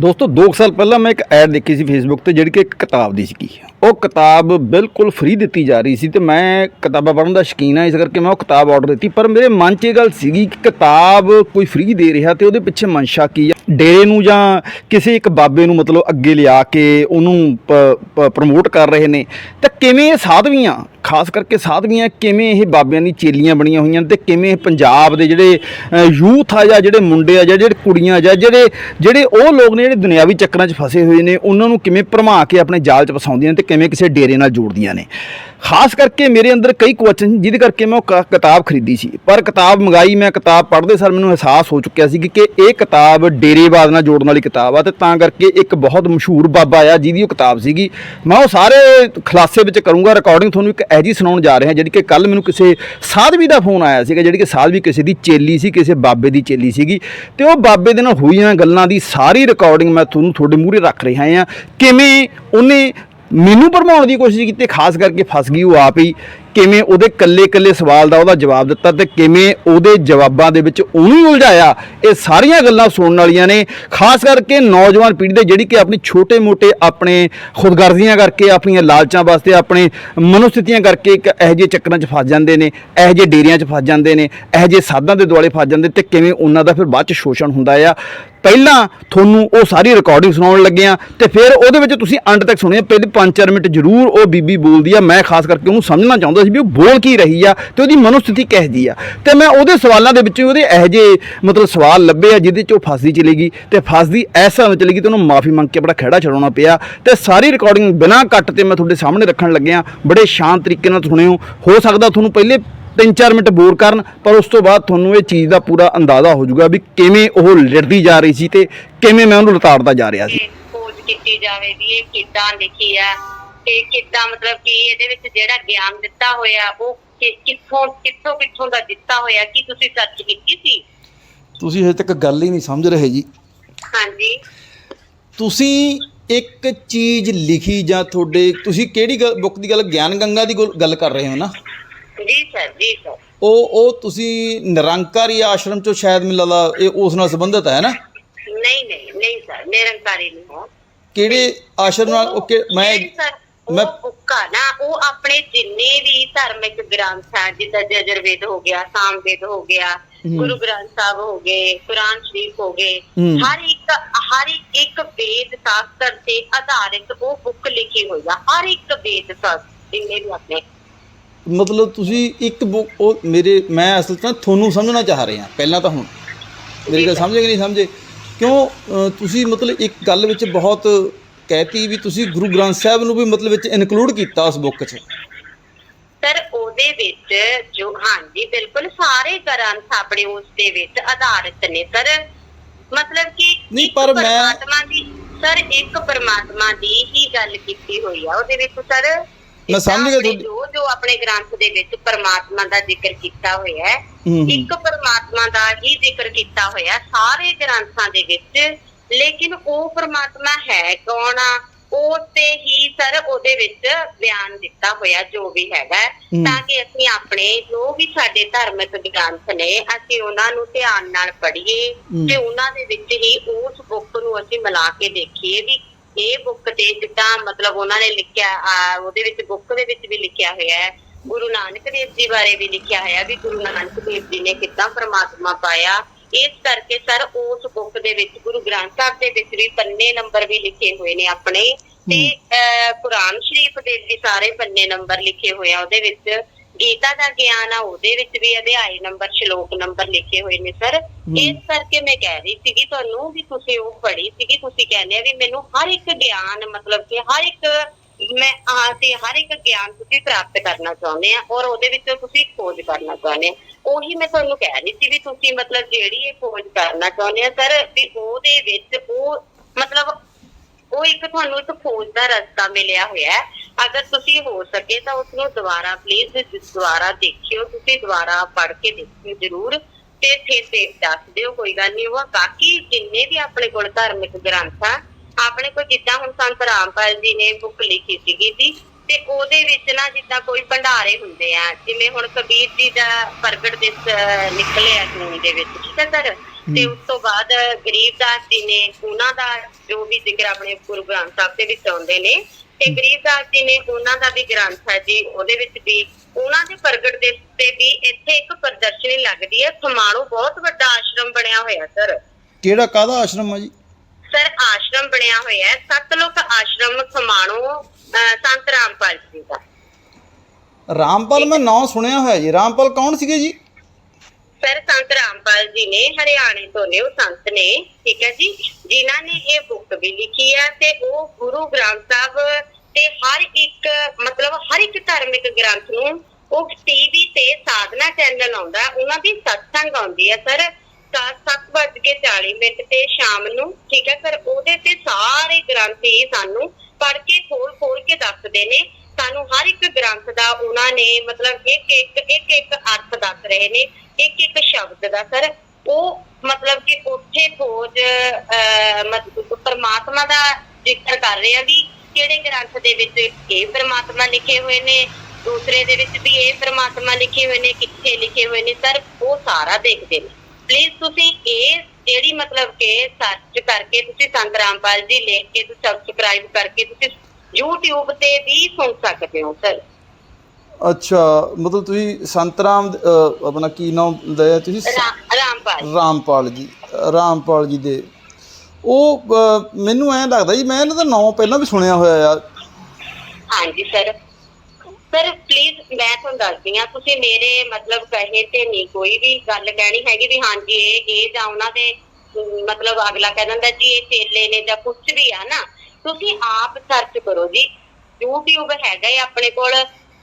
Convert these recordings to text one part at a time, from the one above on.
ਦੋਸਤੋ 2 ਸਾਲ ਪਹਿਲਾਂ ਮੈਂ ਇੱਕ ਐਡ ਦੇਖੀ ਸੀ ਫੇਸਬੁੱਕ ਤੇ, ਜਿਹੜੀ ਕਿ ਇੱਕ ਕਿਤਾਬ ਦੀ ਸੀਗੀ। ਉਹ ਕਿਤਾਬ ਬਿਲਕੁਲ ਫ੍ਰੀ ਦਿੱਤੀ ਜਾ ਰਹੀ ਸੀ ਤੇ ਮੈਂ ਕਿਤਾਬਾਂ ਪੜ੍ਹਨ ਦਾ ਸ਼ੌਕੀਨ ਆ ਇਸ ਕਰਕੇ ਮੈਂ ਉਹ ਕਿਤਾਬ ਆਰਡਰ ਦਿੱਤੀ। ਪਰ ਮੇਰੇ ਮਨ 'ਚ ਇਹ ਗੱਲ ਸੀਗੀ ਕਿ ਕਿਤਾਬ ਕੋਈ ਫ੍ਰੀ ਦੇ ਰਿਹਾ ਤੇ ਉਹਦੇ ਪਿੱਛੇ ਮਨਸ਼ਾ ਕੀ ਆ? ਡੇਰੇ ਨੂੰ ਜਾਂ ਕਿਸੇ ਇੱਕ ਬਾਬੇ ਨੂੰ ਮਤਲਬ ਅੱਗੇ ਲਿਆ ਕੇ ਉਹਨੂੰ ਪ੍ਰਮੋਟ ਕਰ ਰਹੇ ਨੇ। ਤਾਂ ਕਿਵੇਂ ਸਾਧਵੀਆਂ ਖਾਸ ਕਰਕੇ ਸਾਧਵੀਆਂ, ਕਿਵੇਂ ਇਹ ਬਾਬਿਆਂ ਦੀ ਚੇਲੀਆਂ ਬਣੀਆਂ ਹੋਈਆਂ ਨੇ ਤੇ ਕਿਵੇਂ ਪੰਜਾਬ ਦੇ ਜਿਹੜੇ ਯੂਥ ਆ ਜਾਂ ਜਿਹੜੇ ਮੁੰਡੇ ਆ ਜਾਂ ਜਿਹੜੇ ਕੁੜੀਆਂ ਜਾਂ ਜਿਹੜੇ ਜਿਹੜੇ ਉਹ ਲੋਕ ਨੇ ਜਿਹੜੇ ਦੁਨਿਆਵੀ ਚੱਕਰਾਂ 'ਚ ਫਸੇ ਹੋਏ ਨੇ, ਉਹਨਾਂ ਨੂੰ ਕਿਵੇਂ ਭਰਮਾ ਕੇ ਆਪਣੇ ਜਾਲ 'ਚ ਫਸਾਉਂਦੀਆਂ ਨੇ ਤੇ ਕਿਵੇਂ ਕਿਸੇ ਡੇਰੇ ਨਾਲ ਜੋੜਦੀਆਂ ਨੇ। ਖਾਸ ਕਰਕੇ ਮੇਰੇ ਅੰਦਰ ਕਈ ਕੁਐਸਚਨ, ਜਿਹਦੇ ਕਰਕੇ ਮੈਂ ਉਹ ਕ- ਕਿਤਾਬ ਖਰੀਦੀ ਸੀ। ਪਰ ਕਿਤਾਬ ਮੰਗਾਈ, ਮੈਂ ਕਿਤਾਬ ਪੜ੍ਹਦੇ ਸਾਰ ਮੈਨੂੰ ਅਹਿਸਾਸ ਹੋ ਚੁੱਕਿਆ ਸੀ ਕਿ ਇਹ ਕਿਤਾਬ ਡੇਰੇਵਾਦ ਨਾਲ ਜੋੜਨ ਵਾਲੀ ਕਿਤਾਬ ਆ ਤੇ ਤਾਂ ਕਰਕੇ ਇੱਕ ਬਹੁਤ ਮਸ਼ਹੂਰ ਬਾਬਾ ਆ ਜਿਹਦੀ ਉਹ ਕਿਤਾਬ ਸੀਗੀ। ਮੈਂ ਉਹ ਸਾਰੇ ਖਲਾਸੇ ਵਿੱਚ ਕਰੂੰਗਾ ਰਿਕਾਰਡਿੰਗ ਤੁਹਾਨੂੰ ਇੱਕ ਐਜੀ ਸੁਣਾਉਣ ਜਾ ਰਿਹਾ, ਜਿਹੜੀ ਕਿ ਕੱਲ ਮੈਨੂੰ ਕਿਸੇ ਸਾਧਵੀ ਦਾ ਫੋਨ ਆਇਆ ਸੀਗਾ, ਜਿਹੜੀ ਕਿ ਸਾਧਵੀ ਕਿਸੇ ਦੀ ਚੇਲੀ ਸੀ, ਕਿਸੇ ਬਾਬੇ ਦੀ ਚੇਲੀ ਸੀਗੀ, ਤੇ ਉਹ ਬਾਬੇ ਦੇ ਨਾਲ ਹੋਈਆਂ ਗੱਲਾਂ ਦੀ ਸਾਰੀ ਰਿਕਾਰਡਿੰਗ ਮੈਂ ਤੁਹਾਨੂੰ ਤੁਹਾਡੇ ਮੂਹਰੇ ਰੱਖ ਰਿਹਾ ਹਾਂ। ਕਿਵੇਂ ਉਹਨੇ ਮੈਨੂੰ ਭਰਮਾਉਣ ਦੀ ਕੋਸ਼ਿਸ਼ ਕੀਤੀ, ਖਾਸ ਕਰਕੇ ਫਸ ਗਈ ਉਹ ਆਪ ਹੀ, ਕਿਵੇਂ ਉਹਦੇ ਕੱਲੇ-ਕੱਲੇ ਸਵਾਲ ਦਾ ਉਹਦਾ ਜਵਾਬ ਦਿੱਤਾ ਤੇ ਕਿਵੇਂ ਉਹਦੇ ਜਵਾਬਾਂ ਦੇ ਵਿੱਚ ਉਹਨੂੰ ਉਲਝਾਇਆ, ਇਹ ਸਾਰੀਆਂ ਗੱਲਾਂ ਸੁਣਨ ਵਾਲੀਆਂ ਨੇ। ਖਾਸ ਕਰਕੇ ਨੌਜਵਾਨ ਪੀੜ੍ਹੀ ਦੇ ਜਿਹੜੀ ਕਿ ਆਪਣੀ ਛੋਟੇ-ਮੋਟੇ ਆਪਣੇ ਖੁਦਗਰਜ਼ੀਆਂ ਕਰਕੇ, ਆਪਣੀਆਂ ਲਾਲਚਾਂ ਵਾਸਤੇ, ਆਪਣੇ ਮਨੋਸਥਿਤੀਆਂ ਕਰਕੇ ਇੱਕ ਇਹੋ ਜਿਹੇ ਚੱਕਰਾਂ 'ਚ ਫਸ ਜਾਂਦੇ ਨੇ, ਇਹੋ ਜਿਹੇ ਡੇਰਿਆਂ 'ਚ ਫਸ ਜਾਂਦੇ ਨੇ, ਇਹੋ ਜਿਹੇ ਸਾਧਾਂ ਦੇ ਦੁਆਲੇ ਫਸ ਜਾਂਦੇ ਤੇ ਕਿਵੇਂ ਉਹਨਾਂ ਦਾ ਫਿਰ ਬਾਅਦ 'ਚ ਸ਼ੋਸ਼ਣ ਹੁੰਦਾ ਆ। ਪਹਿਲਾਂ ਤੁਹਾਨੂੰ ਉਹ ਸਾਰੀ ਰਿਕਾਰਡਿੰਗ ਸੁਣਾਉਣ ਲੱਗੇ ਆ ਤੇ ਫਿਰ ਉਹਦੇ ਵਿੱਚ ਤੁਸੀਂ ਅੰਡ ਤੱਕ ਸੁਣਿਆ ਪਹਿਲੇ 5-4 ਮਿੰਟ ਜ਼ਰੂਰ ਉਹ ਬੀਬੀ ਬੋਲਦੀ ਆ। ਮੈਂ ਖਾਸ ਕਰਕੇ ਉਹਨੂੰ ਸਮਝਣਾ ਚਾਹੁੰਦਾ ਸੀ ਵੀ ਉਹ ਬੋਲ ਕੀ ਰਹੀ ਆ ਤੇ ਉਹਦੀ ਮਨੋਸਥਿਤੀ ਕਿਹੋ ਜੀ ਆ। ਤੇ ਮੈਂ ਉਹਦੇ ਸਵਾਲਾਂ ਦੇ ਵਿੱਚ ਉਹਦੇ ਇਹੋ ਜਿਹੇ ਮਤਲਬ ਸਵਾਲ ਲੱਭੇ ਆ, ਜਿਹਦੇ ਚ ਉਹ ਫਸਦੀ ਚਲੀ ਗਈ ਤੇ ਫਸਦੀ ਐਸਾ ਵਿੱਚ ਚਲੀ ਗਈ ਤੇ ਉਹਨੂੰ ਮਾਫੀ ਮੰਗ ਕੇ ਬੜਾ ਖਹਿੜਾ ਛਡਾਉਣਾ ਪਿਆ। ਤੇ ਸਾਰੀ ਰਿਕਾਰਡਿੰਗ ਬਿਨਾਂ ਕੱਟ ਤੇ ਮੈਂ ਤੁਹਾਡੇ ਸਾਹਮਣੇ ਰੱਖਣ ਲੱਗਿਆ, ਬੜੇ ਸ਼ਾਂਤ ਤਰੀਕੇ ਨਾਲ ਸੁਣਿਓ। ਹੋ ਸਕਦਾ ਤੁਹਾਨੂੰ ਪਹਿਲੇ 3-4 ਮਿੰਟ ਬੋਰ ਕਰਨ ਪਰ ਉਸ ਤੋਂ ਬਾਅਦ ਤੁਹਾਨੂੰ ਇਹ ਚੀਜ਼ ਦਾ ਪੂਰਾ ਅੰਦਾਜ਼ਾ ਹੋ ਜਾਊਗਾ ਵੀ ਕਿਵੇਂ ਉਹ ਲੜਦੀ ਜਾ ਰਹੀ ਸੀ ਤੇ ਕਿਵੇਂ ਮੈਂ ਉਹਨੂੰ ਲਤਾੜਦਾ ਜਾ ਰਿਹਾ ਸੀ। ਖੋਜ ਕੀਤੀ ਜਾਵੇ ਵੀ ਇਹ ਕਿੱਦਾਂ ਲਿਖੀ ਆ ਤੇ ਕਿੱਦਾਂ ਮਤਲਬ ਕਿ ਇਹਦੇ ਵਿੱਚ ਜਿਹੜਾ ਗਿਆਨ ਦਿੱਤਾ ਹੋਇਆ ਉਹ ਕਿੱਥੋਂ ਕਿੱਥੋਂ ਕਿੱਥੋਂ ਦਾ ਦਿੱਤਾ ਹੋਇਆ ਕੀ ਤੁਸੀਂ ਸਰਚ ਕੀਤੀ ਸੀ? ਤੁਸੀਂ ਹਜੇ ਤੱਕ ਗੱਲ ਹੀ ਨਹੀਂ ਸਮਝ ਰਹੇ ਜੀ। ਹਾਂਜੀ। ਤੁਸੀਂ ਇੱਕ ਚੀਜ਼ ਲਿਖੀ ਜਾਂ ਤੁਹਾਡੇ ਤੁਸੀਂ ਕਿਹੜੀ ਬੁੱਕ ਦੀ ਗੱਲ ਗਿਆਨ ਗੰਗਾ ਦੀ ਗੱਲ ਕਰ ਰਹੇ ਹੋ ਨਾ? ਜੀ ਸਰ ਜੀ ਸਰ ਉਹ ਉਹ ਤੁਸੀਂ ਨਿਰੰਕਾਰੀ ਆਸ਼ਰਮ ਚੋਂ ਸ਼ਾਇਦ ਮੈਨੂੰ ਲੱਗਦਾ ਇਹ ਉਸ ਨਾਲ ਸੰਬੰਧਿਤ ਹੈ ਨਾ ਨਹੀਂ ਨਹੀਂ ਨਹੀਂ ਸਰ ਨਿਰੰਕਾਰੀ ਨਹੀਂ ਹੋ ਕਿਹੜੇ ਆਸ਼ਰਮ ਨਾਲ ਉਹ ਕਿ- ਮੈਂ ਨਹੀਂ ਮੈਂ- ਉਹ ਬੁੱਕਾ ਨਾ ਉਹ ਆਪਣੇ ਜਿੰਨੇ ਵੀ ਧਾਰਮਿਕ ਗ੍ਰੰਥ ਆ ਜਿੱਦਾਂ ਜਜਰਵੇਦ ਹੋ ਗਿਆ ਸਾਮਵੇਦ ਹੋ ਗਿਆ ਹਮ। ਗੁਰੂ ਗ੍ਰੰਥ ਸਾਹਿਬ ਹੋ ਗਏ ਕੁਰਾਨ ਸ਼ਰੀਫ ਹੋ ਗਏ ਹਮ। ਹਰ ਇੱਕ ਹਰ ਇੱਕ- ਇੱਕ ਵੇਦ ਸ਼ਾਸਤਰ ਤੇ ਆਧਾਰਿਤ ਉਹ ਬੁੱਕ ਲਿਖੀ ਹੋਈ ਆ ਹਰ ਇੱਕ ਵੇਦ ਸ਼ਾਸਤਰ ਜਿੰਨੇ ਵੀ ਆਪਣੇ ਮਤਲਬ ਤੁਸੀਂ ਇੱਕ ਬੁੱਕ ਉਹ ਮੇਰੇ ਮੈਂ ਅਸਲ 'ਚ ਨਾ ਤੁਹਾਨੂੰ ਸਮਝਣਾ ਚਾਹ ਰਿਹਾ ਪਹਿਲਾਂ ਤਾਂ ਹੁਣ। ਮੇਰੀ ਗੱਲ ਸਮਝੇ ਕਿ ਨਹੀਂ ਸਮਝੇ? ਕਿਉਂ ਅ, ਤੁਸੀਂ ਮਤਲਬ ਇੱਕ ਗੱਲ ਵਿੱਚ ਬਹੁਤ ਕਹਿਤੀ ਵੀ ਤੁਸੀਂ ਗੁਰੂ ਗ੍ਰੰਥ ਸਾਹਿਬ ਨੂੰ ਵੀ ਮਤਲਬ ਵਿੱਚ ਇਨਕਲੂਡ ਕੀਤਾ ਉਸ ਬੁੱਕ 'ਚ। ਸਰ ਉਹਦੇ ਵਿੱਚ ਜੋ ਹਾਂਜੀ ਬਿਲਕੁਲ ਸਾਰੇ ਗ੍ਰੰਥ ਆਪਣੇ ਉਸ ਦੇ ਵਿੱਚ ਆਧਾਰਿਤ ਨੇ। ਸਰ ਮਤਲਬ ਕਿ ਨਹੀਂ, ਇੱਕ ਪਰ ਮੈਂ- ਪਰਮਾਤਮਾ ਦੀ ਸਰ ਇੱਕ ਪਰਮਾਤਮਾ ਦੀ ਹੀ ਗੱਲ ਕੀਤੀ ਹੋਈ ਆ। ਉਹਦੇ ਵਿੱਚ ਸਰ ਮੈਂ ਸਮਝ ਗਿਆ ਤੁਹਾਡੀ- ਜੋ ਜੋ ਆਪਣੇ ਗ੍ਰੰਥ ਦੇ ਵਿੱਚ ਪਰਮਾਤਮਾ ਦਾ ਜ਼ਿਕਰ ਕੀਤਾ ਹੋਇਆ ਹੈ। ਇੱਕ ਪਰਮਾਤਮਾ ਦਾ ਹੀ ਜ਼ਿਕਰ ਕੀਤਾ ਹੋਇਆ ਸਾਰੇ ਗ੍ਰੰਥਾਂ ਦੇ ਵਿੱਚ ਲੇਕਿਨ ਉਹ ਪਰਮਾਤਮਾ ਹੈ ਕੌਣ ਆ ਉਹ ਤੇ ਹੀ ਸਰ ਉਹਦੇ ਵਿੱਚ ਬਿਆਨ ਦਿੱਤਾ ਹੋਇਆ ਜੋ ਵੀ ਹੈਗਾ। ਤਾਂ ਕਿ ਅਸੀਂ ਆਪਣੇ ਜੋ ਵੀ ਸਾਡੇ ਧਾਰਮਿਕ ਗ੍ਰੰਥ ਨੇ ਅਸੀਂ ਉਹਨਾਂ ਨੂੰ ਧਿਆਨ ਨਾਲ ਪੜ੍ਹੀਏ। ਤੇ ਉਹਨਾਂ ਦੇ ਵਿੱਚ ਹੀ ਉਸ ਬੁੱਕ ਨੂੰ ਅਸੀਂ ਮਿਲਾ ਕੇ ਦੇਖੀਏ ਵੀ ਇਹ ਬੁੱਕ ਤੇ ਜਿੱਦਾਂ ਮਤਲਬ ਉਹਨਾਂ ਨੇ ਲਿਖਿਆ ਆ, ਉਹਦੇ ਵਿੱਚ ਬੁੱਕ ਦੇ ਵਿੱਚ ਵੀ ਲਿਖਿਆ ਹੋਇਆ ਹੈ। ਗੁਰੂ ਨਾਨਕ ਦੇਵ ਜੀ ਬਾਰੇ ਵੀ ਲਿਖਿਆ ਹੋਇਆ ਵੀ ਗੁਰੂ ਨਾਨਕ ਦੇਵ ਜੀ ਨੇ ਕਿੱਦਾਂ ਪ੍ਰਮਾਤਮਾ ਪਾਇਆ। ਇਸ ਕਰਕੇ ਸਰ ਉਸ ਬੁੱਕ ਦੇ ਵਿੱਚ ਗੁਰੂ ਗ੍ਰੰਥ ਸਾਹਿਬ ਦੇ ਵਿੱਚ ਵੀ ਪੰਨੇ ਨੰਬਰ ਵੀ ਲਿਖੇ ਹੋਏ ਨੇ ਆਪਣੇ। ਤੇ ਅਹ, ਕੁਰਾਨ ਸ਼ਰੀਫ ਦੇ ਵੀ ਸਾਰੇ ਪੰਨੇ ਨੰਬਰ ਲਿਖੇ ਹੋਏ ਆ ਉਹਦੇ ਵਿੱਚ ਗੀਤਾ ਦਾ ਗਿਆਨ ਆ ਉਹਦੇ ਵਿੱਚ ਵੀ ਅਧਿਆਇ ਨੰਬਰ ਸ਼ਲੋਕ ਨੰਬਰ ਲਿਖੇ ਹੋਏ ਨੇ ਸਰ। ਇਸ ਕਰਕੇ ਮੈਂ ਕਹਿ ਰਹੀ ਸੀਗੀ ਤੁਹਾਨੂੰ ਵੀ ਤੁਸੀਂ ਉਹ ਪੜ੍ਹੀ ਸੀਗੀ ਤੁਸੀਂ ਕਹਿੰਦੇ ਆ ਵੀ ਮੈਨੂੰ ਹਰ ਇੱਕ ਗਿਆਨ ਮਤਲਬ ਕਿ ਹਰ ਇੱਕ ਮੈਂ ਆ ਤੇ ਹਰ ਇੱਕ ਗਿਆਨ ਤੁਸੀਂ ਪ੍ਰਾਪਤ ਕਰਨਾ ਚਾਹੁੰਦੇ ਆ ਔਰ ਉਹਦੇ ਵਿੱਚ ਤੁਸੀਂ ਖੋਜ ਕਰਨਾ ਚਾਹੁੰਦੇ ਆ। ਉਹੀ ਮੈਂ ਤੁਹਾਨੂੰ ਕਹਿ ਰਹੀ ਸੀ ਵੀ ਤੁਸੀਂ ਮਤਲਬ ਜਿਹੜੀ ਇਹ ਖੋਜ ਕਰਨਾ ਚਾਹੁੰਦੇ ਆ ਸਰ ਵੀ ਉਹਦੇ ਵਿੱਚ ਉਹ ਮਤਲਬ ਉਹ ਇੱਕ ਤੁਹਾਨੂੰ ਇੱਕ ਖੋਜ ਦਾ ਰਸਤਾ ਮਿਲਿਆ ਹੋਇਆ ਹੈ। ਅਗਰ ਤੁਸੀਂ ਹੋ ਸਕੇ ਤਾਂ ਉਸ ਨੂੰ ਦੁਬਾਰਾ ਪਲੀਜ਼ ਦੁਬਾਰਾ ਦੇਖਿਓ, ਤੁਸੀਂ ਦੁਬਾਰਾ ਪੜ੍ਹ ਕੇ ਦੇਖਿਓ ਜ਼ਰੂਰ ਤੇ ਫਿਰ ਤੇ ਦੱਸ ਦਿਓ, ਕੋਈ ਗੱਲ ਨਹੀਂ ਉਹ ਬਾਕੀ ਜਿੰਨੇ ਵੀ ਆਪਣੇ ਕੋਲ ਧਾਰਮਿਕ ਗ੍ਰੰਥ ਆ, ਆਪਣੇ ਕੋਲ ਜਿੱਦਾਂ ਹੁਣ ਸੰਤ ਰਾਮਪਾਲ ਜੀ ਨੇ ਬੁੱਕ ਲਿਖੀ ਸੀਗੀ ਜੀ, ਤੇ ਉਹਦੇ ਵਿੱਚ ਨਾ ਜਿੱਦਾਂ ਕੋਈ ਭੰਡਾਰੇ ਹੁੰਦੇ ਆ, ਜਿਵੇਂ ਹੁਣ ਕਬੀਰ ਜੀ ਦਾ ਪ੍ਰਗਟ ਦਿਵਸ ਨਿਕਲਿਆ ਜੂਨ ਦੇ ਵਿੱਚ, ਠੀਕ ਹੈ ਸਰ? ਤੇ ਉਸ ਤੋਂ ਬਾਅਦ ਗਰੀਬਦਾਸ ਜੀ ਨੇ ਉਹਨਾਂ ਦਾ ਜੋ ਵੀ ਜ਼ਿਕਰ ਆਪਣੇ ਗੁਰੂ ਗ੍ਰੰਥ ਸਾਹਿਬ ਦੇ ਵਿੱਚ ਆਉਂਦੇ ਨੇ ਤੇ ਗਰੀਬਦਾਸ ਜੀ ਨੇ ਉਹਨਾਂ ਦਾ ਵੀ ਗ੍ਰੰਥ ਹੈ ਜੀ ਉਹਦੇ ਵਿੱਚ ਵੀ ਉਹਨਾਂ ਦੇ ਪ੍ਰਗਟ ਦੇ ਤੇ ਵੀ ਇੱਥੇ ਇੱਕ ਪ੍ਰਦਰਸ਼ਨੀ ਲੱਗਦੀ ਹੈ ਸਮਾਣੋ ਬਹੁਤ ਵੱਡਾ ਆਸ਼ਰਮ ਬਣਿਆ ਹੋਇਆ ਸਰ। ਕਿਹੜਾ ਕਾਹਦਾ ਆਸ਼ਰਮ ਆ ਜੀ? ਸਰ ਆਸ਼ਰਮ ਬਣਿਆ ਹੋਇਆ ਹੈ ਸਤਲੋਕ ਆਸ਼ਰਮ ਸਮਾਣੋ ਸੰਤ ਰਾਮਪਾਲ ਜੀ ਦਾ। ਰਾਮਪਾਲ ਮੈਂ ਨਾਂ ਸੁਣਿਆ ਹੋਇਆ ਜੀ। ਰਾਮਪਾਲ ਕੌਣ ਸੀਗੇ ਜੀ? ਸਰ ਸੰਤ ਰਾਮਪਾਲ ਜੀ ਨੇ, ਹਰਿਆਣੇ ਤੋਂ ਨੇ, ਉਹ ਸੰਤ ਨੇ, ਠੀਕ ਹੈ ਜੀ, ਜਿਨ੍ਹਾਂ ਨੇ ਇਹ ਬੁੱਕ ਵੀ ਲਿਖੀ ਹੈ ਤੇ ਉਹ ਗੁਰੂ ਗ੍ਰੰਥ ਸਾਹਿਬ ਤੇ ਹਰ ਇੱਕ, ਮਤਲਬ ਹਰ ਇੱਕ ਧਾਰਮਿਕ ਗ੍ਰੰਥ ਨੂੰ ਉਹ ਟੀਵੀ ਤੇ ਸਾਧਨਾ ਚੈਨਲ ਆਉਂਦਾ, ਉਹਨਾਂ ਦੀ ਸਤਸੰਗ ਆਉਂਦੀ ਹੈ ਸਰ 7:40 ਮਿੰਟ ਤੇ ਸ਼ਾਮ ਨੂੰ, ਠੀਕ ਹੈ ਸਰ, ਉਹਦੇ ਤੇ ਸਾਰੇ ਗ੍ਰੰਥ ਹੀ ਸਾਨੂੰ ਪੜ੍ਹ ਕੇ ਖੋਲ ਖੋਲ ਕੇ ਦੱਸਦੇ ਨੇ, ਸਾਨੂੰ ਹਰ ਇੱਕ ਗ੍ਰੰਥ ਦਾ ਉਹਨਾਂ ਨੇ ਮਤਲਬ ਇੱਕ ਇੱਕ ਇੱਕ ਇੱਕ ਅਰਥ ਦੱਸ ਰਹੇ ਨੇ ਇੱਕ ਇੱਕ ਸ਼ਬਦ ਦਾ ਸਰ, ਉਹ ਮਤਲਬ ਕਿ ਉੱਥੇ ਖੋਜ ਮਤਲਬ ਪਰਮਾਤਮਾ ਦਾ ਜ਼ਿਕਰ ਕਰ ਰਹੇ ਆ ਵੀ ਕਿਹੜੇ ਗ੍ਰੰਥ ਦੇ ਵਿੱਚ ਇਹ ਪਰਮਾਤਮਾ ਲਿਖੇ ਹੋਏ ਨੇ, ਦੂਸਰੇ ਦੇ ਵਿੱਚ ਵੀ ਇਹ ਪਰਮਾਤਮਾ ਲਿਖੇ ਹੋਏ ਨੇ, ਕਿੱਥੇ ਲਿਖੇ ਹੋਏ ਨੇ, ਸਰ, ਉਹ ਸਾਰਾ ਦੇਖਦੇ ਨੇ। ਪਲੀਜ਼ ਤੁਸੀਂ ਇਹ ਜਿਹੜੀ ਮਤਲਬ ਕਿ ਸਰਚ ਕਰਕੇ ਤੁਸੀਂ ਸੰਤ ਰਾਮਪਾਲ ਜੀ ਲਿਖ ਕੇ, ਤੁਸੀਂ ਸਬਸਕ੍ਰਾਈਬ ਕਰਕੇ ਤੁਸੀਂ YouTube ਤੇ ਵੀ ਸੁਣ ਸਕਦੇ ਹੋ, ਸਰ। ਅੱਛਾ ਮਤਲਬ ਤੁਸੀਂ ਸੰਤਰਾਮ ਅ, ਆਪਣਾ ਕੀ ਨਾਮ ਲਿਆ ਤੁਸੀਂ? ਸ- ਰਾਮਪਾਲ ਰਾਮਪਾਲ ਜੀ ਰਾਮਪਾਲ ਜੀ ਦੇ। ਉਹ ਅ, ਮੈਨੂੰ ਐਂ ਲੱਗਦਾ ਜੀ ਮੈਂ ਇਹਨਾਂ ਦਾ ਨਾਮ ਪਹਿਲਾਂ ਵੀ ਸੁਣਿਆ ਹੋਇਆ ਆ ਹਾਂਜੀ ਸਰ। ਸਰ ਪਲੀਜ਼ ਮੈਂ ਤੁਹਾਨੂੰ ਦੱਸਦੀ ਹਾਂ ਤੁਸੀਂ ਮੇਰੇ ਮਤਲਬ ਕਹੇ ਤੇ ਨਹੀਂ ਕੋਈ ਵੀ ਗੱਲ ਕਹਿਣੀ ਹੈਗੀ ਵੀ ਹਾਂਜੀ ਇਹ ਇਹ ਜਾਂ ਉਹਨਾਂ ਦੇ ਅਮ, ਮਤਲਬ ਅਗਲਾ ਕਹਿ ਦਿੰਦਾ ਜੀ ਇਹ ਚੇਲੇ ਨੇ ਜਾਂ ਕੁਝ ਵੀ ਆ ਨਾ ਤੁਸੀਂ ਆਪ ਸਰਚ ਕਰੋ ਜੀ। YouTube ਹੈਗਾ ਹੈ ਆਪਣੇ ਕੋਲ।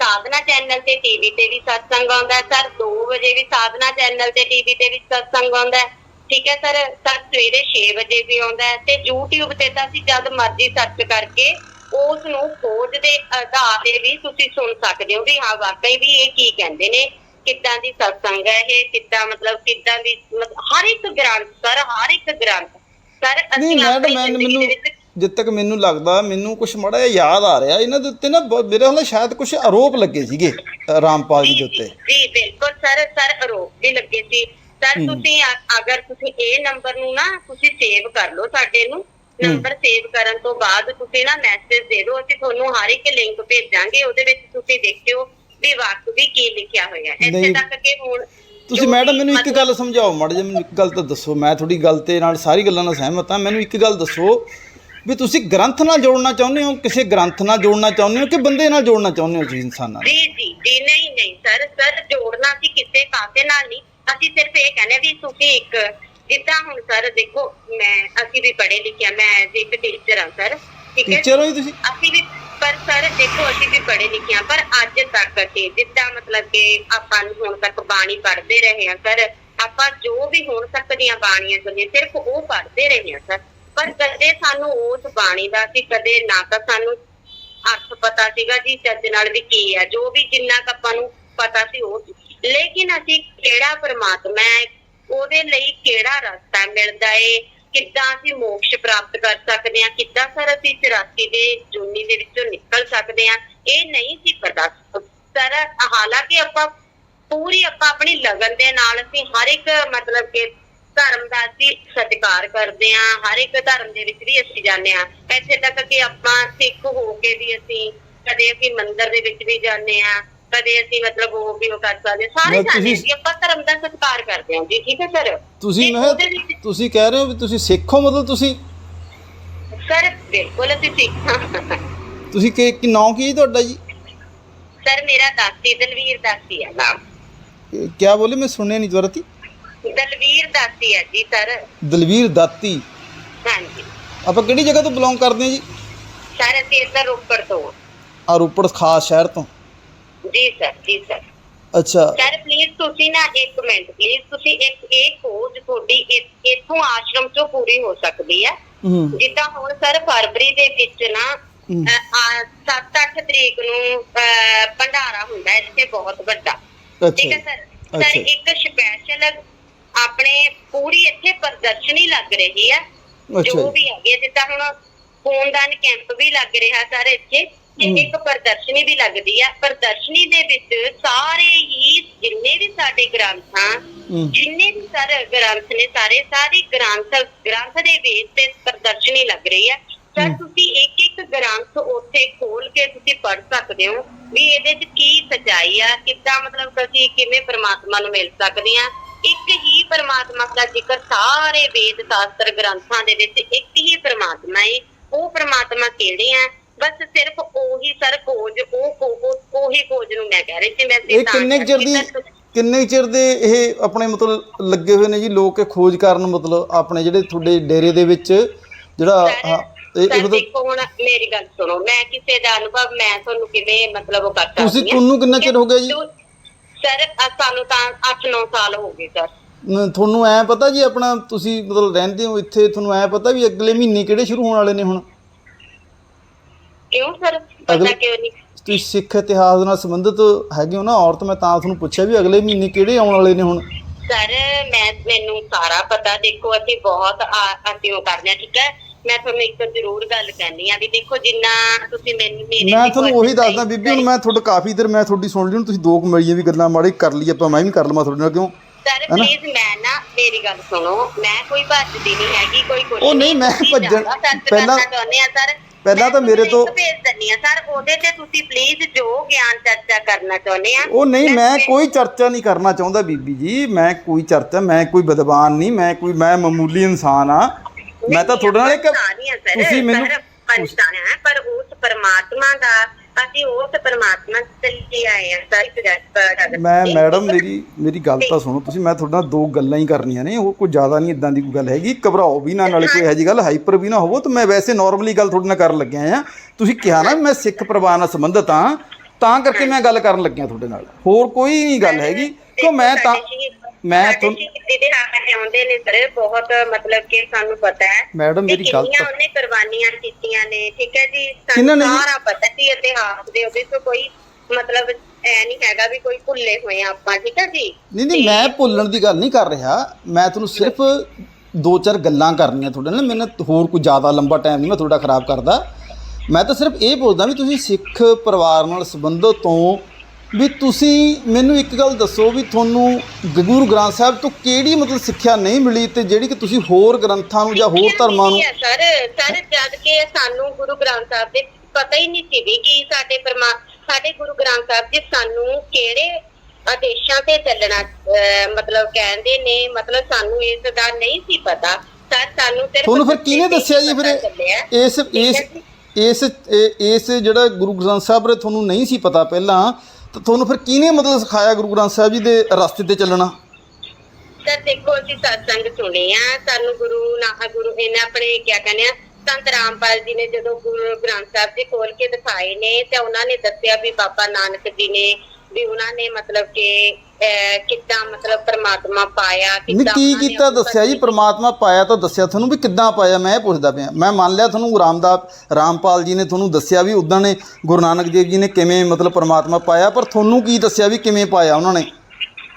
ਸਾਧਨਾ ਚੈਨਲ ਤੇ ਟੀਵੀ ਤੇ ਵੀ ਸਤਸੰਗ ਆਉਂਦਾ ਹੈ। ਸਰ 2 ਵਜੇ ਵੀ ਸਾਧਨਾ ਚੈਨਲ ਤੇ ਟੀਵੀ ਤੇ ਵੀ ਸਤਸੰਗ ਆਉਂਦਾ ਹੈ। ਠੀਕ ਹੈ ਸਰ ਸਰ ਸਵੇਰੇ 6 ਵਜੇ ਵੀ ਆਉਂਦਾ ਹੈ ਤੇ YouTube ਤੇ ਤਾਂ ਅਸੀਂ ਜਦ ਮਰਜ਼ੀ ਸਰਚ ਕਰਕੇ ਉਸ ਨੂੰ ਖੋਜ ਦੇ ਆਧਾਰ ਤੇ ਵੀ ਤੁਸੀਂ ਸੁਣ ਸਕਦੇ ਹੋ ਵੀ ਹਾਂ ਵਾਕਈ ਵੀ ਇਹ ਕੀ ਕਹਿੰਦੇ ਨੇ ਕਿੱਦਾਂ ਦੀ ਸਤਸੰਗ ਹੈ ਇਹ ਕਿੱਦਾਂ ਮਤਲਬ ਕਿੱਦਾਂ ਦੀ ਹਰ ਇੱਕ ਗ੍ਰੰਥ ਸਰ ਹਰ ਇੱਕ ਗ੍ਰੰਥ। ਸਰ ਅਸੀਂ ਆਪਣੀ ਜ਼ਿੰਦਗੀ ਦੇ ਵਿੱਚ ਜਦ ਤੱਕ ਮੈਨੂੰ ਲੱਗਦਾ ਮੈਨੂੰ ਕੁਝ ਮੜਾ ਯਾਦ ਆ ਰਿਹਾ ਇਹਨਾਂ ਦੇ ਉੱਤੇ ਨਾ ਬਹੁਤ- ਮੇਰੇ ਹਾਲੇ ਸ਼ਾਇਦ ਕੁਝ ਆਰੋਪ ਲੱਗੇ ਸੀਗੇ ਅ, ਰਾਮਪਾਲ ਜੀ ਦੇ ਉੱਤੇ ਜੀ ਬਿਲਕੁਲ ਸਰ ਸਰ ਆਰੋਪ ਵੀ ਲੱਗੇ ਸੀ ਸਰ। ਤੁਸੀਂ ਅ- ਅਗਰ ਤੁਸੀਂ ਇਹ ਨੰਬਰ ਨੂੰ ਨਾ ਤੁਸੀਂ ਸੇਵ ਕਰ ਲਓ ਸਾਡੇ ਨੂੰ ਨੰਬਰ ਸੇਵ ਕਰਨ ਤੋਂ ਬਾਅਦ ਤੁਸੀਂ ਨਾ ਮੈਸੇਜ ਦੇ ਦਿਓ ਅਸੀਂ ਤੁਹਾਨੂੰ ਹਰ ਇੱਕ ਲਿੰਕ ਭੇਜਾਂਗੇ ਉਹਦੇ ਵਿੱਚ ਤੁਸੀਂ ਦੇਖਿਓ ਵੀ ਵਾਕਈ ਕੀ ਲਿਖਿਆ ਹੋਇਆ ਹੈ ਇੱਥੇ ਨਹੀਂ। ਤੱਕ ਕਿ ਹੁਣ ਤੁਸੀਂ ਜੋ ਮੈਡਮ ਵੀ ਮੈਨੂੰ ਇੱਕ ਮਤਲਬ- ਗੱਲ ਸਮਝਾਓ ਮਾੜਾ ਜਿਹਾ ਮੈਨੂੰ ਇੱਕ ਗੱਲ ਤਾਂ ਦੱਸੋ ਮੈਂ ਤੁਹਾਡੀ ਗੱਲ ਤੇ ਨਾਲ ਸਾਰੀ ਗੱਲਾਂ ਨਾਲ ਸਹਿਮਤ ਹਾਂ ਮੈਨੂੰ ਇੱਕ ਗੱਲ ਦੱਸੋ ਵੀ ਤੁਸੀਂ ਗ੍ਰੰਥ ਨਾਲ ਜੋੜਨਾ ਚਾਹੁੰਦੇ ਹੋ ਕਿਸੇ ਗ੍ਰੰਥ ਨਾਲ ਜੋੜਨਾ ਚਾਹੁੰਦੇ ਹੋ ਕਿ ਬੰਦੇ ਨਾਲ ਜੋੜਨਾ ਚਾਹੁੰਦੇ ਹੋ ਤੁਸੀਂ ਇਨਸਾਨਾਂ ਨਾਲ? ਜੀ ਜੀ ਜੀ ਨਹੀਂ ਨਹੀਂ ਸਰ ਸਰ ਜੋੜਨਾ ਸੀ ਕਿਸੇ ਪਾਸੇ ਨਾਲ ਨਹੀਂ। ਅਸੀਂ ਸਿਰਫ ਇਹ ਕਹਿੰਦੇ ਵੀ ਤੁਸੀਂ ਇੱਕ ਜਿੱਦਾਂ ਹੁਣ ਸਰ ਦੇਖੋ ਮੈਂ ਅਸੀਂ ਵੀ ਪੜ੍ਹੇ ਲਿਖੇ ਹਾਂ ਮੈਂ as ਇੱਕ ਟੀਚਰ ਹਾਂ ਸਰ ਠੀਕ ਹੈ? ਟੀਚਰ ਹੋ ਜੀ ਤੁਸੀਂ? ਅਸੀਂ ਵੀ ਪਰ ਸਰ ਦੇਖੋ ਅਸੀਂ ਵੀ ਪੜ੍ਹੇ ਲਿਖੇ ਪਰ ਅੱਜ ਤੱਕ ਅਸੀਂ ਜਿੱਦਾਂ ਮਤਲਬ ਕਿ ਆਪਾਂ ਨੂੰ ਹੁਣ ਤੱਕ ਬਾਣੀ ਪੜ੍ਹਦੇ ਰਹੇ ਹਾਂ ਸਰ ਆਪਾਂ ਜੋ ਵੀ ਹੁਣ ਤੱਕ ਦੀਆਂ ਬਾਣੀਆਂ ਸੁਣੀਆਂ ਸਿਰਫ ਉਹ ਪੜ੍ਹਦੇ ਰਹੇ ਹਾਂ ਸਰ। ਪਰ ਕਦੇ ਸਾਨੂੰ ਉਸ ਬਾਣੀ ਦਾ ਅਸੀਂ ਕਦੇ ਨਾ ਤਾਂ ਸਾਨੂੰ ਅਰਥ ਪਤਾ ਸੀਗਾ ਜੀ ਚੱਜ ਨਾਲ ਵੀ ਕੀ ਹੈ। ਜੋ ਵੀ ਜਿੰਨਾ ਕੁ ਆਪਾਂ ਨੂੰ ਪਤਾ ਸੀ ਉਹ ਲੇਕਿਨ ਅਸੀਂ ਕਿਹੜਾ ਪਰਮਾਤਮਾ ਹੈ, ਉਹਦੇ ਲਈ ਕਿਹੜਾ ਰਸਤਾ ਮਿਲਦਾ ਏ? ਕਿੱਦਾਂ ਅਸੀਂ ਮੋਕਸ਼ ਪ੍ਰਾਪਤ ਕਰ ਸਕਦੇ ਹਾਂ? ਕਿੱਦਾਂ ਸਰ ਅਸੀਂ 84 ਦੇ ਜੂਨੀ ਦੇ ਵਿੱਚੋਂ ਨਿਕਲ ਸਕਦੇ ਹਾਂ? ਇਹ ਨਹੀਂ ਸੀ ਪਤਾ। ਸਰ, ਹਾਲਾਂਕਿ ਆਪਾਂ ਪੂਰੀ ਆਪਾਂ ਆਪਣੀ ਲਗਨ ਦੇ ਨਾਲ ਅਸੀਂ ਹਰ ਇੱਕ ਮਤਲਬ ਕਿ ਧਰਮ ਦਾ ਅਸੀਂ ਸਤਿਕਾਰ ਕਰਦੇ ਹਾਂ ਹਰ ਇੱਕ ਧਰਮ ਦੇ ਵਿੱਚ ਵੀ ਅਸੀਂ ਜਾਂਦੇ ਹਾਂ। ਇੱਥੇ ਤੱਕ ਕਿ ਆਪਾਂ ਸਿੱਖ ਹੋ ਕੇ ਵੀ ਅਸੀਂ ਕਦੇ ਅਸੀਂ ਮੰਦਿਰ ਦੇ ਵਿੱਚ ਵੀ ਜਾਂਦੇ ਹਾਂ ਕਦੇ ਅਸੀਂ ਮਤਲਬ ਉਹ ਵੀ ਉਹ ਕਰ ਸਕਦੇ। ਸਾਰੇ ਜਾਂਦੇ ਜੀ ਆਪਾਂ ਧਰਮ ਦਾ ਸਤਿਕਾਰ ਕਰਦੇ ਹਾਂ ਜੀ ਠੀਕ ਹੈ ਸਰ? ਤੁਸੀਂ ਮੈਂ ਤੁਸੀਂ ਕਹਿ ਰਹੇ ਹੋ ਵੀ ਤੁਸੀਂ ਸਿੱਖ ਹੋ ਮਤਲਬ ਤੁਸੀਂ? ਸਰ ਬਿਲਕੁਲ ਅਸੀਂ ਸਿੱਖ ਹਾਂ। ਤੁਸੀਂ ਕਿ ਕਿ ਨਾਂ ਕੀ ਹੈ ਤੁਹਾਡਾ ਜੀ? ਸਰ ਮੇਰਾ ਦਾਸੀ ਦਲਵੀਰ ਦਾਸੀ ਹੈ ਨਾਮ। ਕਿਆ ਬੋਲੇ? ਮੈਂ ਸੁਣਿਆ ਨਹੀਂ ਦੁਬਾਰਾ ਤੀ। ਦਲਵੀਰ ਦਾਸੀ ਹੈ ਜੀ ਸਰ। ਦਲਵੀਰ ਦਾਤੀ? ਹਾਂਜੀ। ਆਪਾਂ ਕਿਹੜੀ ਜਗ੍ਹਾ ਤੋਂ ਬਿਲੋਂਗ ਕਰਦੇ ਹਾਂ ਜੀ? ਸਰ ਅਸੀਂ ਇੱਧਰ ਰੋਪੜ ਤੋਂ। ਆ ਰੋਪੜ ਖਾਸ ਸ਼ਹਿਰ ਤੋਂ? ਜੀ ਸਰ ਜੀ ਸਰ। ਅੱਛਾ। ਸਰ ਪਲੀਜ਼ ਤੁਸੀਂ ਨਾ ਇੱਕ ਮਿੰਟ ਪਲੀਜ਼ ਤੁਸੀਂ ਇੱਕ ਇਹ ਖੋਜ ਤੁਹਾਡੀ ਇ- ਇੱਥੋਂ ਆਸ਼ਰਮ ਚੋਂ ਪੂਰੀ ਹੋ ਸਕਦੀ ਹੈ। ਹੂੰ। ਜਿੱਦਾਂ ਹੁਣ ਸਰ ਫਰਵਰੀ ਦੇ ਵਿੱਚ ਨਾ ਹੂੰ। 7-8 ਤਰੀਕ ਨੂੰ ਅਹ, ਭੰਡਾਰਾ ਹੁੰਦਾ ਹੈ ਇੱਥੇ ਬਹੁਤ ਵੱਡਾ। ਠੀਕ ਹੈ ਅੱਛਾ। ਸਰ ਸਰ ਅੱਛਾ। ਇੱਕ ਸਪੈਸ਼ਲ ਆਪਣੇ ਪੂਰੀ ਇੱਥੇ ਪ੍ਰਦਰਸ਼ਨੀ ਲੱਗ ਰਹੀ ਹੈ ਅੱਛਾ ਜੋ ਜੀ। ਵੀ ਹੈਗੇ ਜਿੱਦਾਂ ਹੁਣ ਖੂਨਦਾਨ ਕੈਂਪ ਵੀ ਲੱਗ ਰਿਹਾ ਸਰ ਇੱਥੇ ਕਿ ਇੱਕ ਪ੍ਰਦਰਸ਼ਨੀ ਵੀ ਲੱਗਦੀ ਹੈ ਪ੍ਰਦਰਸ਼ਨੀ ਦੇ ਵਿੱਚ ਸਾਰੇ ਹੀ ਜਿੰਨੇ ਵੀ ਸਾਡੇ ਗ੍ਰੰਥ ਆ। ਜਿੰਨੇ ਵੀ ਸਾਰੇ ਗ੍ਰੰਥ ਨੇ ਸਾਰੇ ਸਾਰੇ ਗ੍ਰੰਥ ਗ੍ਰੰਥ ਦੇ ਵਿੱਚ ਤੇ ਪ੍ਰਦਰਸ਼ਨੀ ਲੱਗ ਰਹੀ ਹੈ ਸਰ ਤੁਸੀਂ ਇੱਕ ਇੱਕ ਗ੍ਰੰਥ ਉੱਥੇ ਖੋਲ ਕੇ ਤੁਸੀਂ ਪੜ੍ਹ ਸਕਦੇ ਹੋ ਵੀ ਇਹਦੇ 'ਚ ਕੀ ਸਚਾਈ ਆ ਕਿੱਦਾਂ ਮਤਲਬ ਕਿ ਅਸੀਂ ਕਿਵੇਂ ਪ੍ਰਮਾਤਮਾ ਨੂੰ ਮਿਲ ਸਕਦੇ ਆ ਇੱਕ ਹੀ ਪ੍ਰਮਾਤਮਾ ਦਾ ਜ਼ਿਕਰ ਸਾਰੇ ਵੇਦ ਸ਼ਾਸਤਰ ਗ੍ਰੰਥਾਂ ਦੇ ਵਿੱਚ ਇੱਕ ਹੀ ਪ੍ਰਮਾਤਮਾ ਹੈ ਉਹ ਪ੍ਰਮਾਤਮਾ ਕਿਹੜੇ ਆ? ਬਸ ਸਿਰਫ ਉਹੀ ਸਰ ਖੋਜ ਉਹ ਉਹ ਉਹੀ ਖੋਜ ਨੂੰ ਮੈਂ ਕਹਿ ਰਹੀ ਸੀ ਮੈਂ ਇਹ ਕਿੰਨੇ ਚਿਰ ਦੀ ਕਿੰਨੇ ਚਿਰ ਦੇ ਇਹ ਆਪਣੇ ਮਤਲਬ ਲੱਗੇ ਹੋਏ ਨੇ ਜੀ? ਲੋਕ ਇਹ ਖੋਜ ਕਰਨ ਮਤਲਬ ਆਪਣੇ ਜਿਹੜੇ ਤੁਹਾਡੇ ਡੇਰੇ ਦੇ ਵਿੱਚ ਜਿਹੜਾ ਇਹ ਇਹ ਦੇਖੋ ਹੁਣ ਮੇਰੀ ਗੱਲ ਸੁਣੋ ਮੈਂ ਕਿਸੇ ਦਾ ਅਨੁਭਵ ਮੈਂ ਤੁਹਾਨੂੰ ਕਿਵੇਂ ਮਤਲਬ ਉਹ ਕਰ ਸਕਦੀ ਤੁਸੀਂ। ਤੁਹਾਨੂੰ ਕਿੰਨਾ ਚਿਰ ਹੋ ਗਿਆ ਜੀ? ਸਰ ਸਾਨੂੰ ਤਾਂ 8-9 ਸਾਲ ਹੋ ਗਏ ਸਰ। ਨ- ਤੁਹਾਨੂੰ ਐ ਪਤਾ ਜੀ ਆਪਣਾ ਤੁਸੀਂ ਮਤਲਬ ਰਹਿੰਦੇ ਹੋ ਇੱਥੇ ਤੁਹਾਨੂੰ ਐ ਪਤਾ ਵੀ ਅਗਲੇ ਮਹੀਨੇ ਕਿਹੜੇ ਸ਼ੁਰੂ ਹੋਣ ਵਾਲੇ ਨੇ ਹੁਣ? ਕਿਉਂ ਸਰ? ਪਤਾ ਕਿਉਂ ਨਹੀਂ? ਤੁਸੀਂ ਸਿੱਖ ਇਤਿਹਾਸ ਨਾਲ ਸੰਬੰਧਿਤ ਹੈਗੇ ਹੋ ਨਾ ਔਰਤ ਮੈਂ ਤਾਂ ਤੁਹਾਨੂੰ ਪੁੱਛਿਆ ਵੀ ਅਗਲੇ ਮਹੀਨੇ ਕਿਹੜੇ ਆਉਣ ਵਾਲੇ ਨੇ ਹੁਣ? ਸਰ ਮੈਂ ਮੈਨੂੰ ਸਾਰਾ ਪਤਾ। ਦੇਖੋ ਅਸੀਂ ਬਹੁਤ ਆ- ਅਸੀਂ ਉਹ ਕਰਦੇ ਹਾਂ ਠੀਕ ਹੈ? ਮੈਂ ਤੁਹਾਨੂੰ ਇੱਕ ਜ਼ਰੂਰ ਗੱਲ ਕਹਿਣੀ ਆ ਵੀ ਦੇਖੋ ਜਿੰਨਾ ਤੁਸੀਂ ਮੈਨੂੰ ਮੇਰੇ ਮੈਂ ਤੁਹਾਨੂੰ ਉਹੀ ਦੱਸਦਾ ਬੀਬੀ ਹੁਣ ਮੈਂ ਤੁਹਾਡਾ ਕਾਫੀ ਦੇਰ ਮੈਂ ਤੁਹਾਡੀ ਸੁਣ ਲਈ ਹੁਣ ਤੁਸੀਂ ਦੋ ਕੁ ਮੇਰੀਆਂ ਵੀ ਗੱਲਾਂ ਮਾੜੀ ਕਰ ਲਈ ਆਪਾਂ ਮੈਂ ਵੀ ਕਰ ਲਵਾਂ ਤੁਹਾਡੇ ਨਾਲ ਕਿਉਂ? ਸਰ? ਪਲੀਜ਼ ਮੈਂ ਨਾ ਮੇਰੀ ਗੱਲ ਸੁਣੋ ਮੈਂ ਕੋਈ ਭੱਜਦੀ ਨਹੀਂ ਹੈਗੀ ਕੋਈ ਕੁਛ ਉਹ ਨਹੀਂ, ਮੈਂ ਭੱਜਣ- ਪਹਿਲਾਂ- ਕਰਨਾ ਚਾਹੁੰਦੇ ਆ ਸਰ ਪਹਿਲਾਂ ਤਾਂ ਮੇਰੇ ਤੋਂ- ਭੇਜ ਦਿੰਨੀ ਆ ਸਰ ਉਹਦੇ ਤੇ ਤੁਸੀਂ ਪਲੀਜ਼ ਜੋ ਗਿਆਨ ਚਰਚਾ ਕਰਨਾ ਚਾਹੁੰਦੇ ਆ। ਉਹ ਨਹੀਂ ਮੈਂ ਕੋਈ ਚਰਚਾ ਨਹੀਂ ਕਰਨਾ ਚਾਹੁੰਦਾ ਬੀਬੀ ਜੀ ਮੈਂ ਕੋਈ ਚਰਚਾ ਮੈਂ ਕੋਈ ਵਿਦਵਾਨ ਨਹੀਂ ਮੈਂ ਕੋਈ ਮੈਂ ਮਾਮੂਲੀ ਇਨਸਾਨ ਆ। ਮੈਂ ਤਾਂ ਤੁਹਾਡੇ ਨਾਲ ਇੱਕ ਤੁਸੀਂ ਮੈਨੂੰ ਪਛਤਾਣਾ ਹੈ ਪਰ ਉਸ ਪਰਮਾਤਮਾ ਦਾ ਅਸੀਂ ਉਸ ਪਰਮਾਤਮਾ ਤੇ ਚੱਲੇ ਆਏ ਆ ਸਰ ਮੈਂ ਮੈਡਮ ਮੇਰੀ ਮੇਰੀ ਗੱਲ ਤਾਂ ਸੁਣੋ ਤੁਸੀਂ ਮੈਂ ਤੁਹਾਡੇ ਨਾਲ ਦੋ ਗੱਲਾਂ ਹੀ ਕਰਨੀਆਂ ਨੇ ਉਹ ਕੋਈ ਜ਼ਿਆਦਾ ਨਹੀਂ ਇਦਾਂ ਦੀ ਕੋਈ ਗੱਲ ਹੈਗੀ ਘਬਰਾਓ ਵੀ ਨਾ ਨਾਲੇ ਕੋਈ ਇਹੋ ਜਿਹੀ ਗੱਲ ਹਾਈਪਰ ਵੀ ਨਾ ਹੋਵੋ ਤੇ ਮੈਂ ਵੈਸੇ ਨਾਰਮਲੀ ਗੱਲ ਤੁਹਾਡੇ ਨਾਲ ਕਰਨ ਲੱਗਿਆ ਆ। ਤੁਸੀਂ ਕਿਹਾ ਨਾ ਮੈਂ ਸਿੱਖ ਪਰਿਵਾਰ ਨਾਲ ਸੰਬੰਧਿਤ ਹਾਂ ਤਾਂ ਕਰਕੇ ਮੈਂ ਗੱਲ ਕਰਨ ਲੱਗਿਆ ਤੁਹਾਡੇ ਨਾਲ। ਹੋਰ ਕੋਈ ਨਹੀਂ ਗੱਲ ਹੈਗੀ ਕਿਉਂ ਮੈਂ ਤਾਂ ਮੈਂ ਤੁਹਾਨੂੰ ਜਿਹਦੇ ਹਾਰੇ ਆਉਂਦੇ ਨੇ ਸਰ ਬਹੁਤ ਮਤਲਬ ਕਿ ਸਾਨੂੰ ਪਤਾ ਹੈ। ਮੈਡਮ ਮੇਰੀ ਗੱਲ ਕਿੰਨੀਆਂ ਤਾਂ ਉਹਨੇ ਕੁਰਬਾਨੀਆਂ ਕੀਤੀਆਂ ਨੇ ਠੀਕ ਹੈ ਜੀ? ਸਾਨੂੰ? ਸਾਰਾ ਪਤਾ ਸੀ ਇਤਿਹਾਸ ਦੇ ਉਹਦੇ ਤੋਂ ਕੋਈ ਮਤਲਬ ਐ ਨਹੀਂ ਹੈਗਾ ਵੀ ਕੋਈ ਭੁੱਲੇ ਹੋਏ ਆ ਆਪਾਂ ਠੀਕ ਹੈ ਜੀ? ਨਹੀਂ ਨਹੀਂ ਮੈਂ ਭੁੱਲਣ ਦੀ ਗੱਲ ਨਹੀਂ ਕਰ ਰਿਹਾ। ਮੈਂ ਤੁਹਾਨੂੰ ਸਿਰਫ ਦੋ ਚਾਰ ਗੱਲਾਂ ਕਰਨੀਆਂ ਤੁਹਾਡੇ ਨਾਲ। ਮੈਨੂੰ ਹੋਰ ਕੋਈ ਜ਼ਿਆਦਾ ਲੰਬਾ ਟਾਈਮ ਨਹੀਂ ਮੈਂ ਤੁਹਾਡਾ ਖਰਾਬ ਕਰਦਾ। ਮੈਂ ਤਾਂ ਸਿਰਫ ਇਹ ਪੁੱਛਦਾ ਵੀ ਤੁਸੀਂ ਸਿੱਖ ਪਰਿਵਾਰ ਨਾਲ ਸੰਬੰਧਿਤ ਤੋਂ ਵੀ ਤੁਸੀਂ ਮੈਨੂੰ ਇੱਕ ਗੱਲ ਦੱਸੋ ਵੀ ਤੁਹਾਨੂੰ ਗੁਰੂ ਗ੍ਰੰਥ ਸਾਹਿਬ ਤੋਂ ਕਿਹੜੀ ਮਤਲਬ ਸਿੱਖਿਆ ਨਹੀਂ ਮਿਲੀ ਤੇ ਜਿਹੜੀ ਕਿ ਤੁਸੀਂ ਹੋਰ ਗ੍ਰੰਥਾਂ ਨੂੰ ਜਾਂ ਹੋਰ ਧਰਮਾਂ ਨੂੰ ਸਰ। ਸਰ ਜਦ ਕਿ ਸਾਨੂੰ ਗੁਰੂ ਗ੍ਰੰਥ ਸਾਹਿਬ ਦੇ ਪਤਾ ਹੀ ਨਹੀਂ ਸੀ ਵੀ ਕਿ ਸਾਡੇ ਪਰਮਾ ਸਾਡੇ ਗੁਰੂ ਗ੍ਰੰਥ ਸਾਹਿਬ ਜੀ ਸਾਨੂੰ ਕਿਹੜੇ ਆਦੇਸ਼ਾਂ ਤੇ ਚੱਲਣਾ ਮਤਲਬ ਕਹਿੰਦੇ ਨੇ ਮਤਲਬ ਸਾਨੂੰ ਇਸ ਦਾ ਨਹੀਂ ਸੀ ਪਤਾ। ਸਰ ਸਾਨੂੰ ਸਿਰਫ ਤੁਹਾਨੂੰ ਫਿਰ ਕਿਹਨੇ ਦੱਸਿਆ ਜੀ ਫਿਰ ਇਸ ਇਸ ਇਸ ਜਿਹੜਾ ਗੁਰੂ ਗ੍ਰੰਥ ਸਾਹਿਬ ਬਾਰੇ ਤੁਹਾਨੂੰ ਨਹੀਂ ਸੀ ਪਤਾ ਪਹਿਲਾਂ ਤਾਂ ਤੁਹਾਨੂੰ ਫਿਰ ਕਿਹਨੇ ਮਤਲਬ ਸਿਖਾਇਆ ਗੁਰੂ ਗ੍ਰੰਥ ਸਾਹਿਬ ਜੀ ਦੇ ਰਸਤੇ ਤੇ ਚੱਲਣਾ? ਸਰ ਦੇਖੋ, ਅਸੀਂ ਸਤਸੰਗ ਸੁਣੇ ਆ। ਸਾਨੂੰ ਗੁਰੂ ਨਾ ਗੁਰੂ ਇਹਨੇ ਆਪਣੇ, ਕਿਆ ਕਹਿੰਦੇ ਆ, ਸੰਤ ਰਾਮਪਾਲ ਜੀ ਨੇ ਜਦੋਂ ਗੁਰੂ ਗ੍ਰੰਥ ਸਾਹਿਬ ਜੀ ਖੋਲ ਕੇ ਦਿਖਾਏ ਨੇ, ਤੇ ਉਹਨਾਂ ਨੇ ਦੱਸਿਆ ਵੀ ਬਾਬਾ ਨਾਨਕ ਜੀ ਨੇ, ਵੀ ਉਹਨਾਂ ਨੇ ਮਤਲਬ ਕਿ ਕਿੱਦਾਂ ਮਤਲਬ ਪਰਮਾਤਮਾ ਪਾਇਆ ਨਹੀਂ ਕਿੱਦਾਂ ਕੀ ਉਹਨਾਂ ਨੇ ਕੀਤਾ ਆਪਣੀ ਦੱਸਿਆ ਜੀ? ਪ੍ਰਮਾਤਮਾ ਪਾਇਆ ਤਾਂ ਦੱਸਿਆ ਤੁਹਾਨੂੰ ਵੀ ਕਿੱਦਾਂ ਪਾਇਆ? ਮੈਂ ਇਹ ਪੁੱਛਦਾ ਪਿਆ। ਮੈਂ ਮੰਨ ਲਿਆ ਤੁਹਾਨੂੰ ਰਾਮਦਾਸ ਰਾਮਪਾਲ ਜੀ ਨੇ ਤੁਹਾਨੂੰ ਦੱਸਿਆ ਵੀ ਉਦਾਂ ਨੇ ਗੁਰੂ ਨਾਨਕ ਦੇਵ ਜੀ ਨੇ ਕਿਵੇਂ ਮਤਲਬ ਪ੍ਰਮਾਤਮਾ ਪਾਇਆ ਪਰ ਤੁਹਾਨੂੰ ਕੀ ਦੱਸਿਆ ਵੀ ਕਿਵੇਂ ਪਾਇਆ ਉਹਨਾਂ ਨੇ?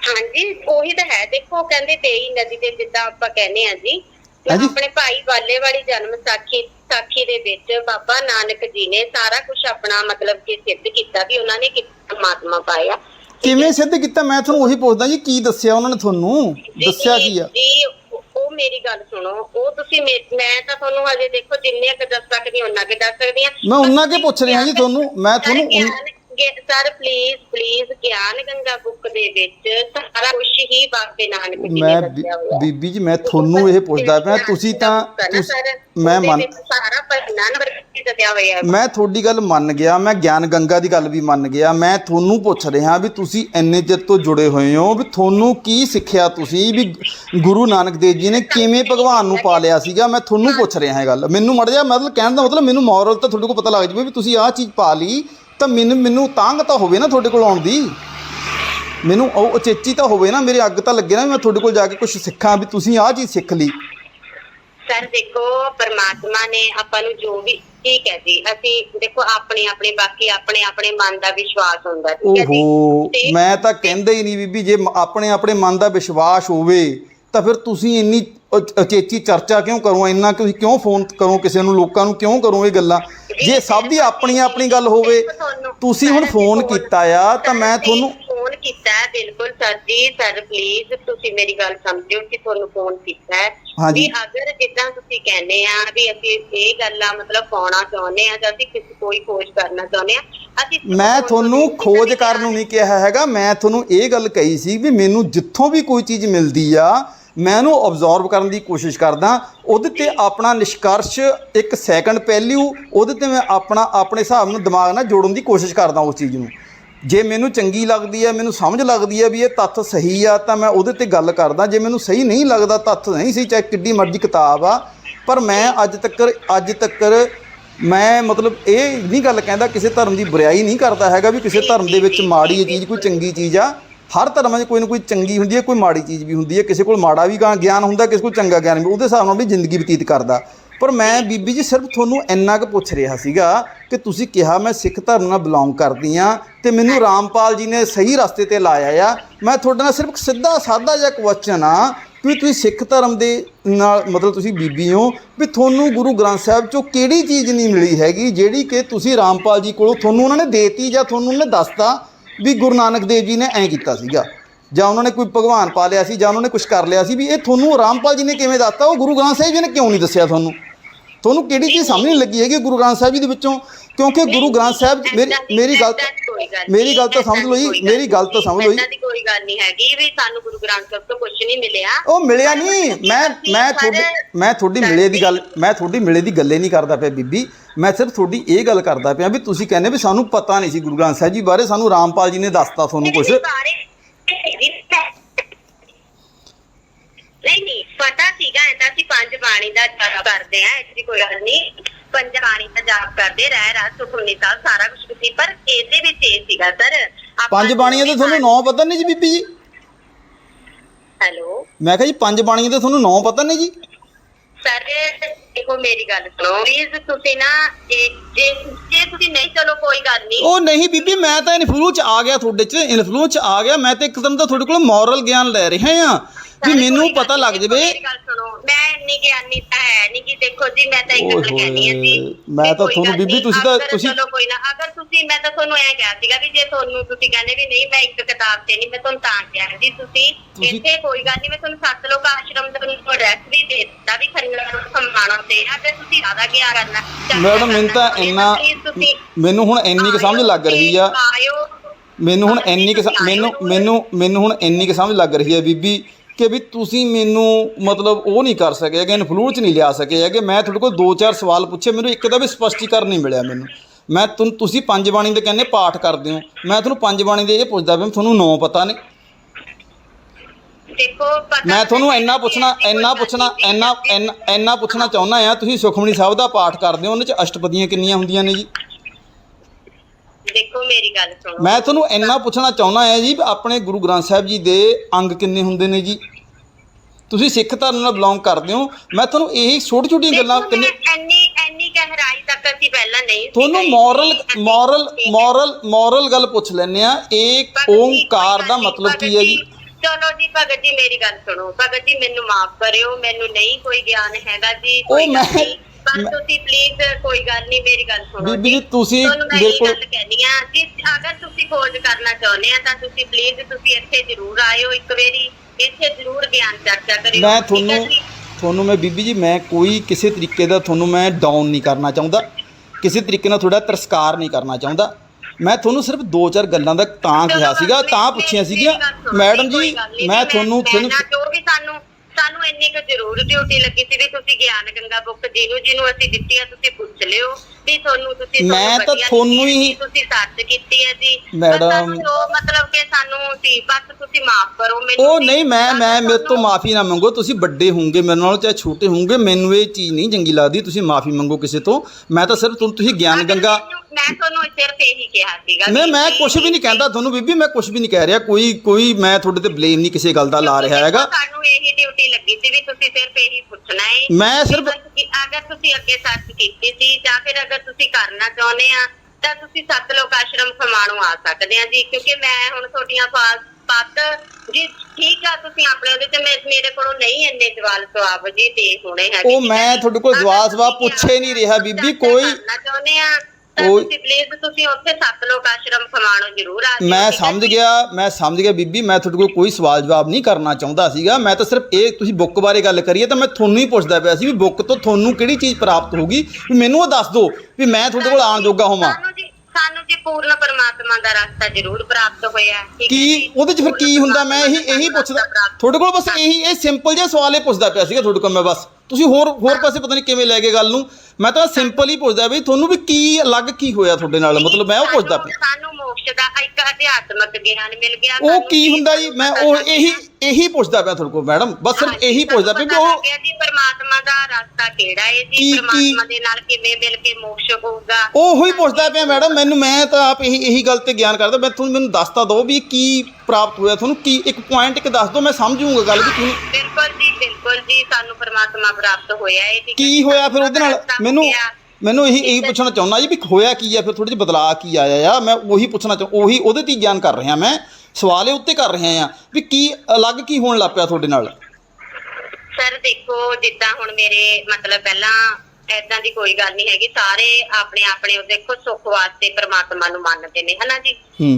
ਹਾਂਜੀ ਉਹੀ ਤਾਂ ਹੈ। ਦੇਖੋ ਕਹਿੰਦੇ ਤੇਈ ਨਦੀ ਦੇ ਜਿੱਦਾਂ ਆਪਾਂ ਕਹਿੰਦੇ ਆ ਜੀ ਹਾਂਜੀ। ਆਪਣੇ ਭਾਈ ਵਾਲੇ ਵਾਲੀ ਜਨਮ ਸਾਖੀ ਸਾਖੀ ਦੇ ਵਿੱਚ ਬਾਬਾ ਨਾਨਕ ਜੀ ਨੇ ਸਾਰਾ ਕੁਝ ਆਪਣਾ ਮਤਲਬ ਕਿ ਸਿੱਧ ਕੀਤਾ ਵੀ ਉਹਨਾਂ ਨੇ ਕਿੱਦਾਂ ਪਰਮਾਤਮਾ ਪਾਇਆ। ਕਿਵੇਂ ਸਿੱਧ ਕੀਤਾ? ਮੈਂ ਤੁਹਾਨੂੰ ਉਹੀ ਪੁੱਛਦਾ ਜੀ ਕੀ ਦੱਸਿਆ ਉਹਨਾਂ ਨੇ ਤੁਹਾਨੂੰ? ਦੱਸਿਆ ਕੀ ਆ? ਜੀ ਉਹ- ਮੇਰੀ ਗੱਲ ਸੁਣੋ ਉਹ ਤੁਸੀਂ ਮੇ- ਮੈਂ ਤਾਂ ਤੁਹਾਨੂੰ ਹਜੇ ਦੇਖੋ ਜਿੰਨੇ ਕੁ ਦੱਸ ਸਕਦੀ ਹਾਂ ਉਹਨਾਂ ਕੁ ਦੱਸ ਸਕਦੀ ਹਾਂ ਮੈਂ ਉਹਨਾਂ ਕੇ ਪੁੱਛ ਰਿਹਾ ਜੀ ਤੁਹਾਨੂੰ ਮੈਂ ਤੁਹਾਨੂੰ ਉਨ- ਸਰ ਪਲੀਜ਼ ਪਲੀਜ਼ ਗਿਆਨ ਗੰਗਾ ਬੁੱਕ ਦੇ ਵਿੱਚ ਸਾਰਾ ਕੁਝ ਹੀ ਬਾਬੇ ਨਾਨਕ ਜੀ ਨੇ ਮੈਂ ਦੱਸਿਆ ਹੋਇਆ। ਬੀਬੀ ਜੀ ਮੈਂ ਤੁਹਾਨੂੰ ਇਹ ਪੁੱਛਦਾ ਪਿਆ ਤੁਸੀਂ ਤਾਂ ਤੁਸ- ਮੈਂ ਮੰਨ ਸਾਰਾ ਪਰਨਾਨ ਵਰਤੀ ਦੱਸਿਆ ਹੋਇਆ ਹੈ। ਮੈਂ ਤੁਹਾਡੀ ਗੱਲ ਮੰਨ ਗਿਆ ਮੈਂ ਗਿਆਨ ਗੰਗਾ ਦੀ ਗੱਲ ਵੀ ਮੰਨ ਗਿਆ ਮੈਂ ਤੁਹਾਨੂੰ ਪੁੱਛ ਰਿਹਾ ਵੀ ਤੁਸੀਂ ਇੰਨੇ ਚਿਰ ਤੋਂ ਜੁੜੇ ਹੋਏ ਹੋ ਵੀ ਤੁਹਾਨੂੰ ਕੀ ਸਿੱਖਿਆ ਤੁਸੀਂ ਵੀ ਗੁਰੂ ਨਾਨਕ ਦੇਵ ਜੀ ਨੇ ਕਿਵੇਂ ਭਗਵਾਨ ਨੂੰ ਪਾਲਿਆ ਸੀਗਾ? ਮੈਂ ਤੁਹਾਨੂੰ ਪੁੱਛ ਰਿਹਾ ਇਹ ਗੱਲ। ਮੈਨੂੰ ਮੜ ਜਾ ਮਤਲਬ ਕਹਿਣ ਦਾ ਮਤਲਬ ਮੈਨੂੰ ਮੋਰਲ ਤਾਂ ਤੁਹਾਡੇ ਕੋਲ ਪਤਾ ਲੱਗ ਜਾਵੇ ਵੀ ਤੁਸੀਂ ਆਹ ਚੀਜ਼ ਪਾ ਲਈ ਤਾਂ ਮੈਨੂੰ ਮੈਨੂੰ ਤਾਂਗ ਤਾਂ ਹੋਵੇ ਨਾ ਤੁਹਾਡੇ ਕੋਲ ਆਉਣ ਦੀ। ਮੈਨੂੰ ਉਹ ਉਚੇਚੀ ਤਾਂ ਹੋਵੇ ਨਾ ਮੇਰੇ ਅੱਗ ਤਾਂ ਲੱਗੇ ਨਾ ਮੈਂ ਤੁਹਾਡੇ ਕੋਲ ਜਾ ਕੇ ਕੁਝ ਸਿੱਖਾਂ ਵੀ ਤੁਸੀਂ ਆਹ ਚੀਜ਼ ਸਿੱਖ ਲਈ। ਸਰ ਦੇਖੋ ਪਰਮਾਤਮਾ ਨੇ ਆਪਾਂ ਨੂੰ ਜੋ ਵੀ ਠੀਕ ਹੈ ਜੀ ਅਸੀਂ ਦੇਖੋ ਆਪਣੇ ਆਪਣੇ ਬਾਕੀ ਆਪਣੇ ਆਪਣੇ ਮਨ ਦਾ ਵਿਸ਼ਵਾਸ ਹੁੰਦਾ ਠੀਕ ਹੈ ਜੀ? ਓਹੋ ਤੇ- ਮੈਂ ਤਾਂ ਕਹਿੰਦਾ ਹੀ ਨਹੀਂ ਬੀਬੀ ਜੇ ਮ- ਆਪਣੇ ਆਪਣੇ ਮਨ ਦਾ ਵਿਸ਼ਵਾਸ ਹੋਵੇ ਤਾਂ ਫਿਰ ਤੁਸੀਂ ਇੰਨੀ ਉਚੇਚੀ ਚਰਚਾ ਕਿਉਂ ਕਰੋ? ਇੰਨਾ ਤੁਸੀਂ ਕਿਉਂ ਫੋਨ ਕਰੋ ਕਿਸੇ ਨੂੰ? ਲੋਕਾਂ ਨੂੰ ਕਿਉਂ ਕਰੋ ਇਹ ਗੱਲਾਂ? ਜੇ ਸਭ ਦੀ ਆਪਣੀ ਆਪਣੀ ਗੱਲ ਹੋਵੇ ਤੁਸੀਂ ਹੁਣ ਫੋਨ ਕੀਤਾ ਆ ਤਾਂ ਮੈਂ ਤੁਹਾਨੂੰ ਫੋਨ ਕੀਤਾ ਹੈ ਬਿਲਕੁਲ ਸਰ ਜੀ ਸਰ ਪਲੀਜ਼ ਤੁਸੀਂ ਮੇਰੀ ਗੱਲ ਸਮਝਿਓ ਕਿ ਤੁਹਾਨੂੰ ਫੋਨ ਕੀਤਾ ਹੈ। ਵੀ ਅਗਰ ਜਿੱਦਾਂ ਤੁਸੀਂ ਕਹਿੰਦੇ ਆ ਵੀ ਅਸੀਂ ਇਹ ਗੱਲਾਂ ਮਤਲਬ ਪਾਉਣਾ ਚਾਹੁੰਦੇ ਆ ਜਾਂ ਅਸੀਂ ਕਿਸੇ ਕੋਈ ਖੋਜ ਕਰਨਾ ਚਾਹੁੰਦੇ ਆ ਅਸੀਂ ਮੈਂ ਤੁਹਾਨੂੰ ਖੋਜ ਕਰਨ ਨੂੰ ਨਹੀਂ ਕਿਹਾ ਹੈਗਾ। ਮੈਂ ਤੁਹਾਨੂੰ ਇਹ ਗੱਲ ਕਹੀ ਸੀ ਵੀ ਮੈਨੂੰ ਜਿੱਥੋਂ ਵੀ ਕੋਈ ਚੀਜ਼ ਮਿਲਦੀ ਆ ਮੈਂ ਉਹਨੂੰ ਅਬਜ਼ਰਵ ਕਰਨ ਦੀ ਕੋਸ਼ਿਸ਼ ਕਰਦਾ, ਉਹਦੇ ਤੇ ਆਪਣਾ ਨਿਸ਼ਕਰਸ਼ ਇੱਕ ਸੈਕੰਡ ਪਹਿਲੂ, ਉਹਦੇ ਤੇ ਮੈਂ ਆਪਣਾ, ਆਪਣੇ ਹਿਸਾਬ ਨਾਲ ਦਿਮਾਗ ਨਾਲ ਜੋੜਨ ਦੀ ਕੋਸ਼ਿਸ਼ ਕਰਦਾ ਉਸ ਚੀਜ਼ ਨੂੰ। ਜੇ ਮੈਨੂੰ ਚੰਗੀ ਲੱਗਦੀ ਹੈ, ਮੈਨੂੰ ਸਮਝ ਲੱਗਦੀ ਹੈ ਵੀ ਇਹ ਤੱਥ ਸਹੀ ਆ, ਤਾਂ ਮੈਂ ਉਹਦੇ ਤੇ ਗੱਲ ਕਰਦਾ। ਜੇ ਮੈਨੂੰ ਸਹੀ ਨਹੀਂ ਲੱਗਦਾ, ਤੱਥ ਨਹੀਂ ਸੀ, ਚਾਹੇ ਕਿੱਡੀ ਮਰਜ਼ੀ ਕਿਤਾਬ ਆ, ਪਰ ਮੈਂ ਅੱਜ ਤੱਕ ਅੱਜ ਤੱਕ ਮੈਂ ਮਤਲਬ ਇਹ ਨਹੀਂ ਗੱਲ ਕਹਿੰਦਾ, ਕਿਸੇ ਧਰਮ ਦੀ ਬੁਰਾਈ ਨਹੀਂ ਕਰਦਾ ਹੈਗਾ ਵੀ ਕਿਸੇ ਧਰਮ ਦੇ ਵਿੱਚ ਮਾੜੀ ਚੀਜ਼ ਕੋਈ ਚੰਗੀ ਚੀਜ਼ ਆ। ਹਰ ਧਰਮਾਂ 'ਚ ਕੋਈ ਨਾ ਕੋਈ ਚੰਗੀ ਹੁੰਦੀ ਹੈ, ਕੋਈ ਮਾੜੀ ਚੀਜ਼ ਵੀ ਹੁੰਦੀ ਹੈ। ਕਿਸੇ ਕੋਲ ਮਾੜਾ ਵੀ ਗਾ- ਗਿਆਨ ਹੁੰਦਾ, ਕਿਸੇ ਕੋਲ ਚੰਗਾ ਗਿਆਨ ਵੀ, ਉਹਦੇ ਹਿਸਾਬ ਨਾਲ ਵੀ ਜ਼ਿੰਦਗੀ ਬਤੀਤ ਕਰਦਾ। ਪਰ ਮੈਂ ਬੀਬੀ ਜੀ, ਸਿਰਫ ਤੁਹਾਨੂੰ ਇੰਨਾ ਕੁ ਪੁੱਛ ਰਿਹਾ ਸੀਗਾ ਕਿ ਤੁਸੀਂ ਕਿਹਾ ਮੈਂ ਸਿੱਖ ਧਰਮ ਨਾਲ ਬਿਲੋਂਗ ਕਰਦੀ ਆ ਤੇ ਮੈਨੂੰ ਰਾਮਪਾਲ ਜੀ ਨੇ ਸਹੀ ਰਸਤੇ ਤੇ ਲਾਇਆ ਆ। ਮੈਂ ਤੁਹਾਡੇ ਨਾਲ ਸਿਰਫ ਸਿੱਧਾ ਸਾਦਾ ਜਿਹਾ ਕੁਐਸਚਨ ਆ ਵੀ ਤੁਸੀਂ ਸਿੱਖ ਧਰਮ ਦੇ ਨਾਲ ਮਤਲਬ ਤੁਸੀਂ ਬੀਬੀ ਹੋ, ਵੀ ਤੁਹਾਨੂੰ ਗੁਰੂ ਗ੍ਰੰਥ ਸਾਹਿਬ ਚੋਂ ਕਿਹੜੀ ਚੀਜ਼ ਨਹੀਂ ਮਿਲੀ ਹੈਗੀ ਜਿਹੜੀ ਕਿ ਤੁਸੀਂ ਰਾਮਪਾਲ ਜੀ ਕੋਲੋਂ ਤੁਹਾਨੂੰ ਉਹਨਾਂ ਨੇ ਦੇਤੀ ਜਾਂ ਤੁਹਾਨੂੰ ਉਹਨੇ ਦੱਸਤਾ। ਵੀ ਗੁਰੂ ਨਾਨਕ ਦੇਵ ਜੀ ਨੇ ਐਂ ਕੀਤਾ ਸੀਗਾ। ਜਾਂ ਉਹਨਾਂ ਨੇ ਕੋਈ ਭਗਵਾਨ ਪਾ ਲਿਆ ਸੀ ਜਾਂ ਉਹਨਾਂ ਨੇ ਕੁਝ ਕਰ ਲਿਆ ਸੀ ਵੀ ਇਹ ਤੁਹਾਨੂੰ ਰਾਮਪਾਲ ਜੀ ਨੇ ਕਿਵੇਂ ਦੱਸਤਾ ਉਹ ਗੁਰੂ ਗ੍ਰੰਥ ਸਾਹਿਬ ਜੀ ਨੇ ਕਿਉਂ ਨਹੀਂ ਦੱਸਿਆ ਤੁਹਾਨੂੰ? ਤੁਹਾਨੂੰ ਕਿਹੜੀ ਚੀਜ਼ ਸਮਝ ਨਹੀਂ ਲੱਗੀ ਹੈਗੀ ਗੁਰੂ ਗ੍ਰੰਥ ਸਾਹਿਬ ਜੀ ਦੇ ਵਿੱਚੋਂ? ਕਿਉਂਕਿ ਗੁਰੂ ਗ੍ਰੰਥ ਸਾਹਿਬ ਮੇਰੀ ਗੱਲ ਮੇਰੀ ਗੱਲ ਤਾਂ ਸਮਝ ਲਓ ਜੀ ਮੇਰੀ ਗੱਲ ਤਾਂ ਸਮਝ ਲਓ ਜੀ। ਦੀ ਕੋਈ ਗੱਲ ਨਹੀਂ ਹੈਗੀ ਵੀ ਸਾਨੂੰ ਗੁਰੂ ਗ੍ਰੰਥ ਸਾਹਿਬ ਤੋਂ ਕੁਝ ਨਹੀਂ ਮਿਲਿਆ। ਉਹ ਮਿਲਿਆ ਨਹੀਂ। ਮੈਂ ਮੈਂ ਤੁਹਾਡੀ ਮੈਂ ਤੁਹਾਡੀ ਮਿਲੇ ਦੀ ਗੱਲ ਮੈਂ ਤੁਹਾਡੀ ਮਿਲੇ ਦੀ ਗੱਲੇ ਨਹੀਂ ਕਰਦਾ ਪਿਆ ਬੀਬੀ। ਮੈਂ ਸਿਰਫ ਤੁਹਾਡੀ ਇਹ ਗੱਲ ਕਰਦਾ ਪਿਆ ਵੀ ਤੁਸੀਂ ਕਹਿੰਦੇ ਵੀ ਸਾਨੂੰ ਪਤਾ ਨਹੀਂ ਸੀ ਗੁਰੂ ਗ੍ਰੰਥ ਸਾਹਿਬ ਜੀ ਬਾਰੇ ਸਾਨੂੰ ਰਾਮਪਾਲ ਜੀ ਨੇ ਦੱਸਤਾ ਤੁਹਾਨੂੰ ਕੁਝ ਨਹੀਂ ਨਹੀਂ ਪਤਾ ਸੀਗਾ ਐਂਦਾ ਅਸੀਂ ਪੰਜ ਬਾਣੀ ਦਾ ਜਾਪ ਕਰਦੇ ਆ ਐਸੀ ਕੋਈ ਗੱਲ ਨਹੀਂ। ਪੰਜ ਬਾਣੀ ਦਾ ਜਾਪ ਕਰਦੇ ਰਹਿ ਰਾਤ ਸੁਖਮਨੀ ਸਾਹਿਬ ਸਾਰਾ ਕੁਝ ਸੀ ਪਰ ਇਹਦੇ ਵਿੱਚ ਇਹ ਸੀਗਾ ਸਰ ਪੰਜ ਬਾਣੀਆਂ ਦੇ ਤੁਹਾਨੂੰ ਨਾਂ ਪਤਾ ਨਹੀਂ ਜੀ ਬੀਬੀ ਜੀ? ਹੈਲੋ? ਮੈਂ ਕਿਹਾ ਜੀ ਪੰਜ ਬਾਣੀਆਂ ਦੇ ਤੁਹਾਨੂੰ ਨਾਂ ਪਤਾ ਨਹੀਂ ਜੀ? ਸਰ ਦੇਖੋ ਮੇਰੀ ਗੱਲ ਸੁਣੋ। ਪਲੀਜ਼ ਤੁਸੀਂ ਨਾ, ਜੇ ਜੇ ਜੇ ਤੁਸੀਂ ਨਹੀਂ, ਚਲੋ ਕੋਈ ਗੱਲ ਨਹੀਂ। ਉਹ ਨਹੀਂ ਬੀਬੀ, ਮੈਂ ਤਾਂ ਇਨਫਲੂਐਂਸ ਆ ਗਿਆ ਤੁਹਾਡੇ ਚ ਇਨਫਲੂਐਂਸ ਆ ਗਿਆ। ਮੈਂ ਤੇ ਇੱਕਦਮ ਤਾਂ ਤੁਹਾਡੇ ਕੋਲ ਮੋਰਲ ਗਿਆਨ ਲੈ ਰਿਹਾ ਆ ਵੀ ਸਰ, ਮੈਨੂੰ ਕੋਈ ਪਤਾ ਨਹੀਂ, ਲੱਗ ਦੇਖੋ, ਜਾਵੇ। ਮੇਰੀ ਗੱਲ ਸੁਣੋ ਮੈਂ ਇੰਨੀ ਗਿਆਨੀ ਤਾਂ ਹੈ ਨਹੀਂ ਕਿ ਦੇਖੋ ਜੀ ਮੈਂ ਤਾਂ ਇੱਕ ਗੱਲ ਕਹਿਣੀ ਹੈ ਜੀ ਮੈਂ ਵੀ ਤਾਂ ਕੋਈ ਤੁਹਾਨੂੰ ਗੱਲ ਬੀਬੀ ਨਹੀਂ, ਤੁਸੀਂ ਤਾਂ- ਅਗਰ ਤੁਸੀਂ- ਚਲੋ ਕੋਈ ਨਾ ਅਗਰ ਤੁਸੀਂ ਮੈਂ ਤਾਂ ਤੁਹਾਨੂੰ ਐ ਕਿਹਾ ਸੀਗਾ ਵੀ ਜੇ ਤੁਹਾਨੂੰ ਤੁਸੀਂ ਕਹਿੰਦੇ ਵੀ ਨਹੀਂ ਮੈਂ ਇੱਕ ਕਿਤਾਬ ਤੇ ਨਹੀਂ ਮੈਂ ਤੁਹਾਨੂੰ ਤਾਂ ਕਿਹਾ ਜੀ ਤੁਸੀਂ ਤੁਸੀਂ- ਇੱਥੇ ਕੋਈ ਗੱਲ ਨਹੀਂ ਮੈਂ ਤੁਹਾਨੂੰ ਸੱਤ ਲੋਕ ਆਸ਼ਰਮ ਦਾ ਤੁਹਾਨੂੰ ਐਡਰੈਸ ਵੀ ਦੇ ਦਿੱਤਾ ਵੀ ਖੰਡਾ ਨੂੰ ਸੰਭਾਣਾ ਤੇ ਆ ਤੇ ਤੁਸੀਂ ਜ਼ਿਆਦਾ ਕੀ ਕਰਨਾ ਚਾਹੀਦਾ ਮੈਡਮ ਮੈਨੂੰ ਤਾਂ ਕਰਨਾ ਇੰਨਾ please ਤੁਸੀਂ ਮੈਨੂੰ ਹੁਣ ਇੰਨੀ ਕੁ ਸਮਝ ਲੱਗ ਰਹੀ ਆ। ਆਇਓ। ਮੈਨੂੰ ਹੁਣ ਇੰਨੀ ਕੁ ਸ- ਮੈਨੂੰ ਮੈਨੂੰ ਮੈਨੂੰ ਹੁਣ ਇੰਨੀ ਕੁ ਸਮਝ ਲੱਗ ਰਹੀ ਹੈ ਬੀਬੀ। ਕਿ ਵੀ ਤੁਸੀਂ ਮੈਨੂੰ ਮਤਲਬ ਉਹ ਨਹੀਂ ਕਰ ਸਕੇ ਹੈਗੇ ਇਨਫਲੂਐਂਸ ਨਹੀਂ ਲਿਆ ਸਕੇ ਹੈਗੇ। ਮੈਂ ਤੁਹਾਡੇ ਕੋਲ ਦੋ ਚਾਰ ਸਵਾਲ ਪੁੱਛੇ ਮੈਨੂੰ ਇੱਕ ਦਾ ਵੀ ਸਪਸ਼ਟੀਕਰਨ ਨਹੀਂ ਮਿਲਿਆ ਮੈਨੂੰ। ਮੈਂ ਤੁਨ ਤੁਸੀਂ ਪੰਜ ਬਾਣੀ ਦੇ ਕਹਿੰਦੇ ਪਾਠ ਕਰਦੇ ਹੋ। ਮੈਂ ਤੁਹਾਨੂੰ ਪੰਜ ਬਾਣੀ ਦੇ ਇਹ ਪੁੱਛਦਾ ਵੀ ਤੁਹਾਨੂੰ ਨੌ ਪਤਾ ਨੇ। ਦੇਖੋ ਪਤਾ ਮੈਂ ਤੁਹਾਨੂੰ ਨਹੀਂ ਇੰਨਾ ਪੁੱਛਣਾ ਇੰਨਾ ਪੁੱਛਣਾ ਨਹੀਂ ਇੰਨਾ। ਇੰਨਾ ਇੰਨਾ ਪੁੱਛਣਾ ਚਾਹੁੰਦਾ ਆ। ਤੁਸੀਂ ਸੁਖਮਨੀ ਸਾਹਿਬ ਦਾ ਪਾਠ ਕਰਦੇ ਹੋ ਉਹਦੇ ਚ ਅਸ਼ਟਪਦੀਆਂ ਕਿੰਨੀਆਂ ਹੁੰਦੀਆਂ ਨੇ ਜੀ? ਦੇਖੋ ਮੇਰੀ ਗੱਲ ਸੁਣੋ। ਮੈਂ ਤੁਹਾਨੂੰ ਇੰਨਾ ਪੁੱਛਣਾ ਚਾਹੁੰਦਾ ਆ ਜੀ ਆਪਣੇ ਗੁਰੂ ਗ੍ਰੰਥ ਸਾਹਿਬ ਜੀ ਦੇ ਅੰਗ ਕਿੰਨੇ ਹੁੰਦੇ ਨੇ ਜੀ? ਤੁਸੀਂ ਸਿੱਖ ਧਰਮ ਨਾਲ ਬਿਲੋਂਗ ਕਰਦੇ ਹੋ। ਮੈਂ ਤੁਹਾਨੂੰ ਇਹੀ ਛੋਟੀ ਛੋਟੀਆਂ ਗੱਲਾਂ ਕਿੰਨੇ ਇੰਨੀ ਇੰਨੀ ਗਹਿਰਾਈ ਤੱਕ ਅਸੀਂ ਪਹਿਲਾਂ ਨਹੀਂ ਤੁਹਾਨੂੰ। ਮੋਰਲ ਮੋਰਲ ਮੋਰਲ ਮੋਰਲ ਗੱਲ ਪੁੱਛ ਲੈਂਦੇ ਆ ਏਕ ਓੰਕਾਰ ਦਾ ਮਤਲਬ ਕੀ ਹੈ ਜੀ? ਚਲੋ ਜੀ ਭਗਤ ਜੀ ਮੇਰੀ ਗੱਲ ਸੁਣੋ। ਭਗਤ ਜੀ ਮੈਨੂੰ ਮਾਫ ਕਰਿਓ। ਮੈਨੂੰ ਨਹੀਂ ਕੋਈ ਗਿਆਨ ਹੈਗਾ ਜੀ ਉਹ ਕੋਈ ਮੈਂ- ਮੈਂ- ਤੁਸੀਂ ਪਲੀਜ਼ ਕੋਈ ਗੱਲ ਨਹੀਂ ਮੇਰੀ ਗੱਲ ਸੁਣੋ ਬੀਬੀ ਜੀ, ਤੁਸੀਂ ਤੁਹਾਨੂੰ ਮੈਂ ਇਹ ਕੋਲ- ਗੱਲ ਕਹਿਣੀ ਆ ਕਿ ਅਗਰ ਤੁਸੀਂ ਖੋਜ ਕਰਨਾ ਚਾਹੁੰਦੇ ਆ ਤਾਂ ਤੁਸੀਂ ਪਲੀਜ਼ ਤੁਸੀਂ ਇੱਥੇ ਜ਼ਰੂਰ ਆਇਓ ਇੱਕ ਵਾਰੀ ਇੱਥੇ ਜ਼ਰੂਰ ਗਿਆਨ ਚਰਚਾ ਕਰਿਓ। ਮੈਂ ਠੀਕ ਹੈ ਤੁਹਾਨੂੰ ਜੀ? ਤੁਹਾਨੂੰ ਮੈਂ ਬੀਬੀ ਜੀ ਮੈਂ ਕੋਈ ਕਿਸੇ ਤਰੀਕੇ ਦਾ ਤੁਹਾਨੂੰ ਮੈਂ ਡਾਊਨ ਨਹੀਂ ਕਰਨਾ ਚਾਹੁੰਦਾ। ਕਿਸੇ ਤਰੀਕੇ ਨਾਲ ਤੁਹਾਡਾ ਤਿਰਸਕਾਰ ਨਹੀਂ ਕਰਨਾ ਚਾਹੁੰਦਾ। ਮੈਂ ਤੁਹਾਨੂੰ ਸਿਰਫ ਦੋ ਚਾਰ ਗੱਲਾਂ ਦਾ ਤਾਂ ਕਿਹਾ ਸੀਗਾ ਤਾਂ ਪੁੱਛੀਆਂ ਸੀਗੀਆਂ। ਮੈਡਮ ਜੀ ਮੈਂ ਤੁਹਾਨੂੰ ਮੈਂ ਤੁਹਾਨੂੰ ਨਾ ਜੋ ਵੀ ਸਾਨੂੰ ਸਾਨੂੰ ਇੰਨੀ ਕੁ ਜ਼ਰੂਰ ਡਿਊਟੀ ਲੱਗੀ ਸੀ ਵੀ ਤੁਸੀਂ ਗਿਆਨ ਗੰਗਾ ਬੁੱਕ ਜਿਹਨੂੰ ਜਿਹਨੂੰ ਅਸੀਂ ਦਿੱਤੀ ਆ, ਤੁਸੀਂ ਪੁੱਛ ਲਿਓ। ਵੀ ਤੁਹਾਨੂੰ ਤੁਸੀਂ ਮੈਂ ਤਾਂ ਤੁਹਾਨੂੰ ਹੀ- ਤੁਸੀਂ ਸਰਚ ਕੀਤੀ ਹੈ ਜੀ। ਮੈਡਮ- ਮਤਲਬ ਕਿ ਸਾਨੂੰ ਸੀ ਬਸ ਤੁਸੀਂ ਮਾਫ ਕਰੋ ਮੈਨੂੰ ਉਹ ਨਹੀਂ ਮੈਂ ਮੈਂ ਮੇਰੇ ਤੋਂ ਮਾਫੀ ਨਾ ਮੰਗੋ ਤੁਸੀਂ ਵੱਡੇ ਹੋਵੋਗੇ ਮੇਰੇ ਨਾਲੋਂ ਚਾਹੇ ਛੋਟੇ ਹੋਵੋਗੇ ਮੈਨੂੰ ਇਹ ਚੀਜ਼ ਨਹੀਂ ਚੰਗੀ ਲੱਗਦੀ ਤੁਸੀਂ ਮਾਫੀ ਮੰਗੋ ਕਿਸੇ ਤੋਂ। ਮੈਂ ਤਾਂ ਸਿਰਫ ਤੁਹਾਨੂੰ ਤੁਸੀਂ ਗਿਆਨ ਗੰਗਾ ਮੈਂ ਤੁਹਾਨੂੰ ਸਿਰਫ ਇਹੀ ਕਿਹਾ ਸੀਗਾ ਮੈਂ ਮੈਂ ਕੁਝ ਵੀ ਨਹੀਂ ਕਹਿੰਦਾ ਤੁਹਾਨੂੰ ਬੀਬੀ ਮੈਂ ਕੁਝ ਵੀ ਨਹੀਂ ਕਹਿ ਰਿਹਾ। ਕੋਈ ਕੋਈ ਮੈਂ ਤੁਹਾਡੇ ਤੇ ਬਲੇਮ ਨਹੀਂ ਕਿਸੇ ਗੱਲ ਦਾ ਲਾ ਰਿਹਾ ਹੈਗਾ। ਸਾਨੂੰ ਇਹੀ ਡਿਊਟੀ ਲੱਗੀ ਸੀ ਵੀ ਤੁਸੀਂ ਸਿਰਫ ਇਹੀ ਪੁੱਛਣਾ ਹੈ ਮੈਂ ਸਿਰਫ- ਅਗਰ ਤੁਸੀਂ ਅੱਗੇ ਸਰਚ ਕੀਤੀ ਸੀ ਜਾਂ ਫਿਰ ਅਗਰ ਤੁਸੀਂ ਕਰਨਾ ਚਾਹੁੰਦੇ ਆ ਤਾਂ ਤੁਸੀਂ ਸੱਤ ਲੋਕ ਆਸ਼ਰਮ ਖਮਾਣੋਂ ਆ ਸਕਦੇ ਆ ਜੀ ਕਿਉਂਕਿ ਮੈਂ ਹੁਣ ਤੁਹਾਡੀਆਂ ਫਾਲ ਪੱਤ ਜੀ ਠੀਕ ਆ ਤੁਸੀਂ ਆਪਣੇ ਉਹਦੇ ਤੇ ਮੈਂ- ਮੇਰੇ ਕੋਲੋਂ ਨਹੀਂ ਇੰਨੇ ਜਵਾਬ ਸਵਾਬ ਜੀ ਦੇ ਹੋਣੇ ਹੈਗੇ ਉਹ ਠੀਕ ਮੈਂ ਜੀ? ਤੁਹਾਡੇ ਕੋਲ ਅਗਰ ਜਵਾਬ ਸਵਾਬ ਤੁਸੀਂ ਪੁੱਛੇ ਨਹੀਂ ਰਿਹਾ ਬੀਬੀ, ਕੋਈ- ਕਰਨਾ ਚਾਹੁੰਦੇ ਆ ਤਾਂ ਕੋਈ- ਤੁਸੀਂ ਪਲੀਜ਼ ਤੁਸੀਂ ਉੱਥੇ ਸਤਲੋਕ ਆਸ਼ਰਮ ਖਮਾਣੋ ਜ਼ਰੂਰ ਆ ਜਿਓ, ਮੈਂ ਠੀਕ ਸਮਝ ਜੀ? ਗਿਆ ਮੈਂ ਸਮਝ ਗਿਆ ਬੀਬੀ ਮੈਂ ਤੁਹਾਡੇ ਕੋਲ ਕੋਈ ਸਵਾਲ ਜਵਾਬ ਨਹੀਂ ਕਰਨਾ ਚਾਹੁੰਦਾ ਸੀਗਾ। ਮੈਂ ਤਾਂ ਸਿਰਫ ਇਹ ਤੁਸੀਂ ਬੁੱਕ ਬਾਰੇ ਗੱਲ ਕਰੀਏ ਤਾਂ ਮੈਂ ਤੁਹਾਨੂੰ ਹੀ ਪੁੱਛਦਾ ਪਿਆ ਸੀ ਵੀ ਬੁੱਕ ਤੋਂ ਤੁਹਾਨੂੰ ਕਿਹੜੀ ਚੀਜ਼ ਪ੍ਰਾਪਤ ਹੋਊਗੀ? ਵੀ ਮੈਨੂੰ ਉਹ ਦੱਸ ਦਿਓ ਵੀ ਮੈਂ ਤੁਹਾਡੇ ਕੋਲ ਆਉਣ ਜੋਗਾ ਹੋਵਾਂ। ਸਾਨੂੰ ਜੀ ਸਾਨੂੰ ਜੀ ਪੂਰਨ ਪਰਮਾਤਮਾ ਦਾ ਰਸਤਾ ਜ਼ਰੂਰ ਪ੍ਰਾਪਤ ਹੋਇਆ ਠੀਕ ਹੈ ਕੀ? ਜੀ? ਉਹਦੇ 'ਚ ਫਿਰ ਕੀ ਹੁੰਦਾ? ਮੈਂ ਇਹੀ ਇਹੀ ਪੁੱਛਦਾ ਤੁਹਾਡੇ ਕੋਲ ਬਸ ਇਹੀ ਇਹ ਸਿੰਪਲ ਜਿਹਾ ਸਵਾਲ ਹੀ ਪੁੱਛਦਾ ਪਿਆ ਸੀਗਾ ਤੁਹਾਡੇ ਕੋਲ ਮੈਂ ਬਸ। ਤੁਸੀਂ ਹੋਰ ਹੋਰ ਪਾਸੇ ਪਤਾ ਨਹੀਂ ਕਿਵੇਂ ਲੈ ਗਏ ਗੱਲ ਨੂੰ। ਮੈਂ ਤਾਂ ਸਿੰਪਲ ਹੀ ਪੁੱਛਦਾ ਵੀ ਤੁਹਾਨੂੰ ਵੀ ਕੀ, ਅਲੱਗ ਕੀ ਹੋਇਆ ਤੁਹਾਡੇ ਨਾਲ? ਮਤਲਬ ਮੈਂ ਉਹ ਪੁੱਛਦਾ ਪਿਆ। ਸਾਨੂੰ ਮੋਕਸ਼ ਦਾ ਇੱਕ ਅਧਿਆਤਮਕ ਗਿਆਨ ਮਿਲ ਗਿਆ ਉਹ ਸਾਨੂੰ ਕੀ ਹੁੰਦਾ ਜੀ? ਮੈਂ ਉਹ ਇਹੀ ਇਹੀ ਪੁੱਛਦਾ ਪਿਆ ਤੁਹਾਡੇ ਕੋਲ ਮੈਡਮ ਬਸ ਸਿਰਫ ਇਹੀ ਪੁੱਛਦਾ ਪਿਆ ਸਾਨੂੰ ਉਹ ਜੀ ਪਰਮਾਤਮਾ ਦਾ ਰਸਤਾ ਕਿਹੜਾ ਹੈ ਕੀ- ਜੀ ਕੀ- ਪਰਮਾਤਮਾ ਦੇ ਨਾਲ ਕਿਵੇਂ ਮਿਲ ਕੇ ਮੋਕਸ਼ ਹੋਊਗਾ। ਉਹੋ ਹੀ ਪੁੱਛਦਾ ਪਿਆ ਮੈਡਮ ਮੈਨੂੰ ਮੈਂ ਤਾਂ ਆਪ ਇਹੀ ਇਹੀ ਗੱਲ ਤੇ ਗਿਆਨ ਕਰਦਾ ਮੈਂ ਤੁਹਾਨੂੰ ਮੈਨੂੰ ਦੱਸ ਤਾਂ ਦਿਓ ਵੀ ਕੀ ਪ੍ਰਾਪਤ ਹੋਇਆ ਤੁਹਾਨੂੰ ਕੀ ਇੱਕ ਪੁਆਇੰਟ ਇੱਕ ਦੱਸ ਦਿਓ ਮੈਂ ਸਮਝੂਗਾ ਗੱਲ ਵੀ ਤੁਹਾਨੂੰ ਬਿਲਕੁਲ ਜੀ ਬਿਲਕੁਲ ਜੀ ਸਾਨੂੰ ਪਰਮਾਤਮਾ ਪ੍ਰਾਪਤ ਹੋਇਆ ਹੈ ਕੀ ਹੋਇਆ ਫਿਰ ਉਹਦੇ ਨਾਲ? ਰਸਤਾ ਹੋ ਮੈਨੂੰ ਗਿਆ। ਮੈਨੂੰ ਇਹੀ ਇਹੀ ਪੁੱਛਣਾ ਚਾਹੁੰਦਾ ਜੀ ਵੀ ਹੋਇਆ ਕੀ ਆ ਫਿਰ ਥੋੜੇ ਜਿਹਾ ਬਦਲਾਅ ਕੀ ਆਇਆ ਆ? ਮੈਂ ਉਹੀ ਪੁੱਛਣਾ ਚਾਹ ਉਹੀ ਉਹਦੇ ਤੇ ਗਿਆਨ ਕਰ ਰਿਹਾ ਮੈਂ। ਸਵਾਲ ਇਹ ਉੱਤੇ ਕਰ ਰਿਹਾ ਆ ਵੀ ਕੀ ਅਲੱਗ ਕੀ ਹੋਣ ਲੱਗ ਪਿਆ ਤੁਹਾਡੇ ਨਾਲ? ਸਰ ਦੇਖੋ ਜਿੱਦਾਂ ਹੁਣ ਮੇਰੇ ਮਤਲਬ ਪਹਿਲਾਂ ਐਦਾਂ ਦੀ ਕੋਈ ਗੱਲ ਨਹੀਂ ਹੈਗੀ। ਸਾਰੇ ਆਪਣੇ ਆਪਣੇ ਉਹ ਦੇਖੋ ਸੁੱਖ ਵਾਸਤੇ ਪ੍ਰਮਾਤਮਾ ਨੂੰ ਮੰਨਦੇ ਨੇ ਹਨਾ ਜੀ?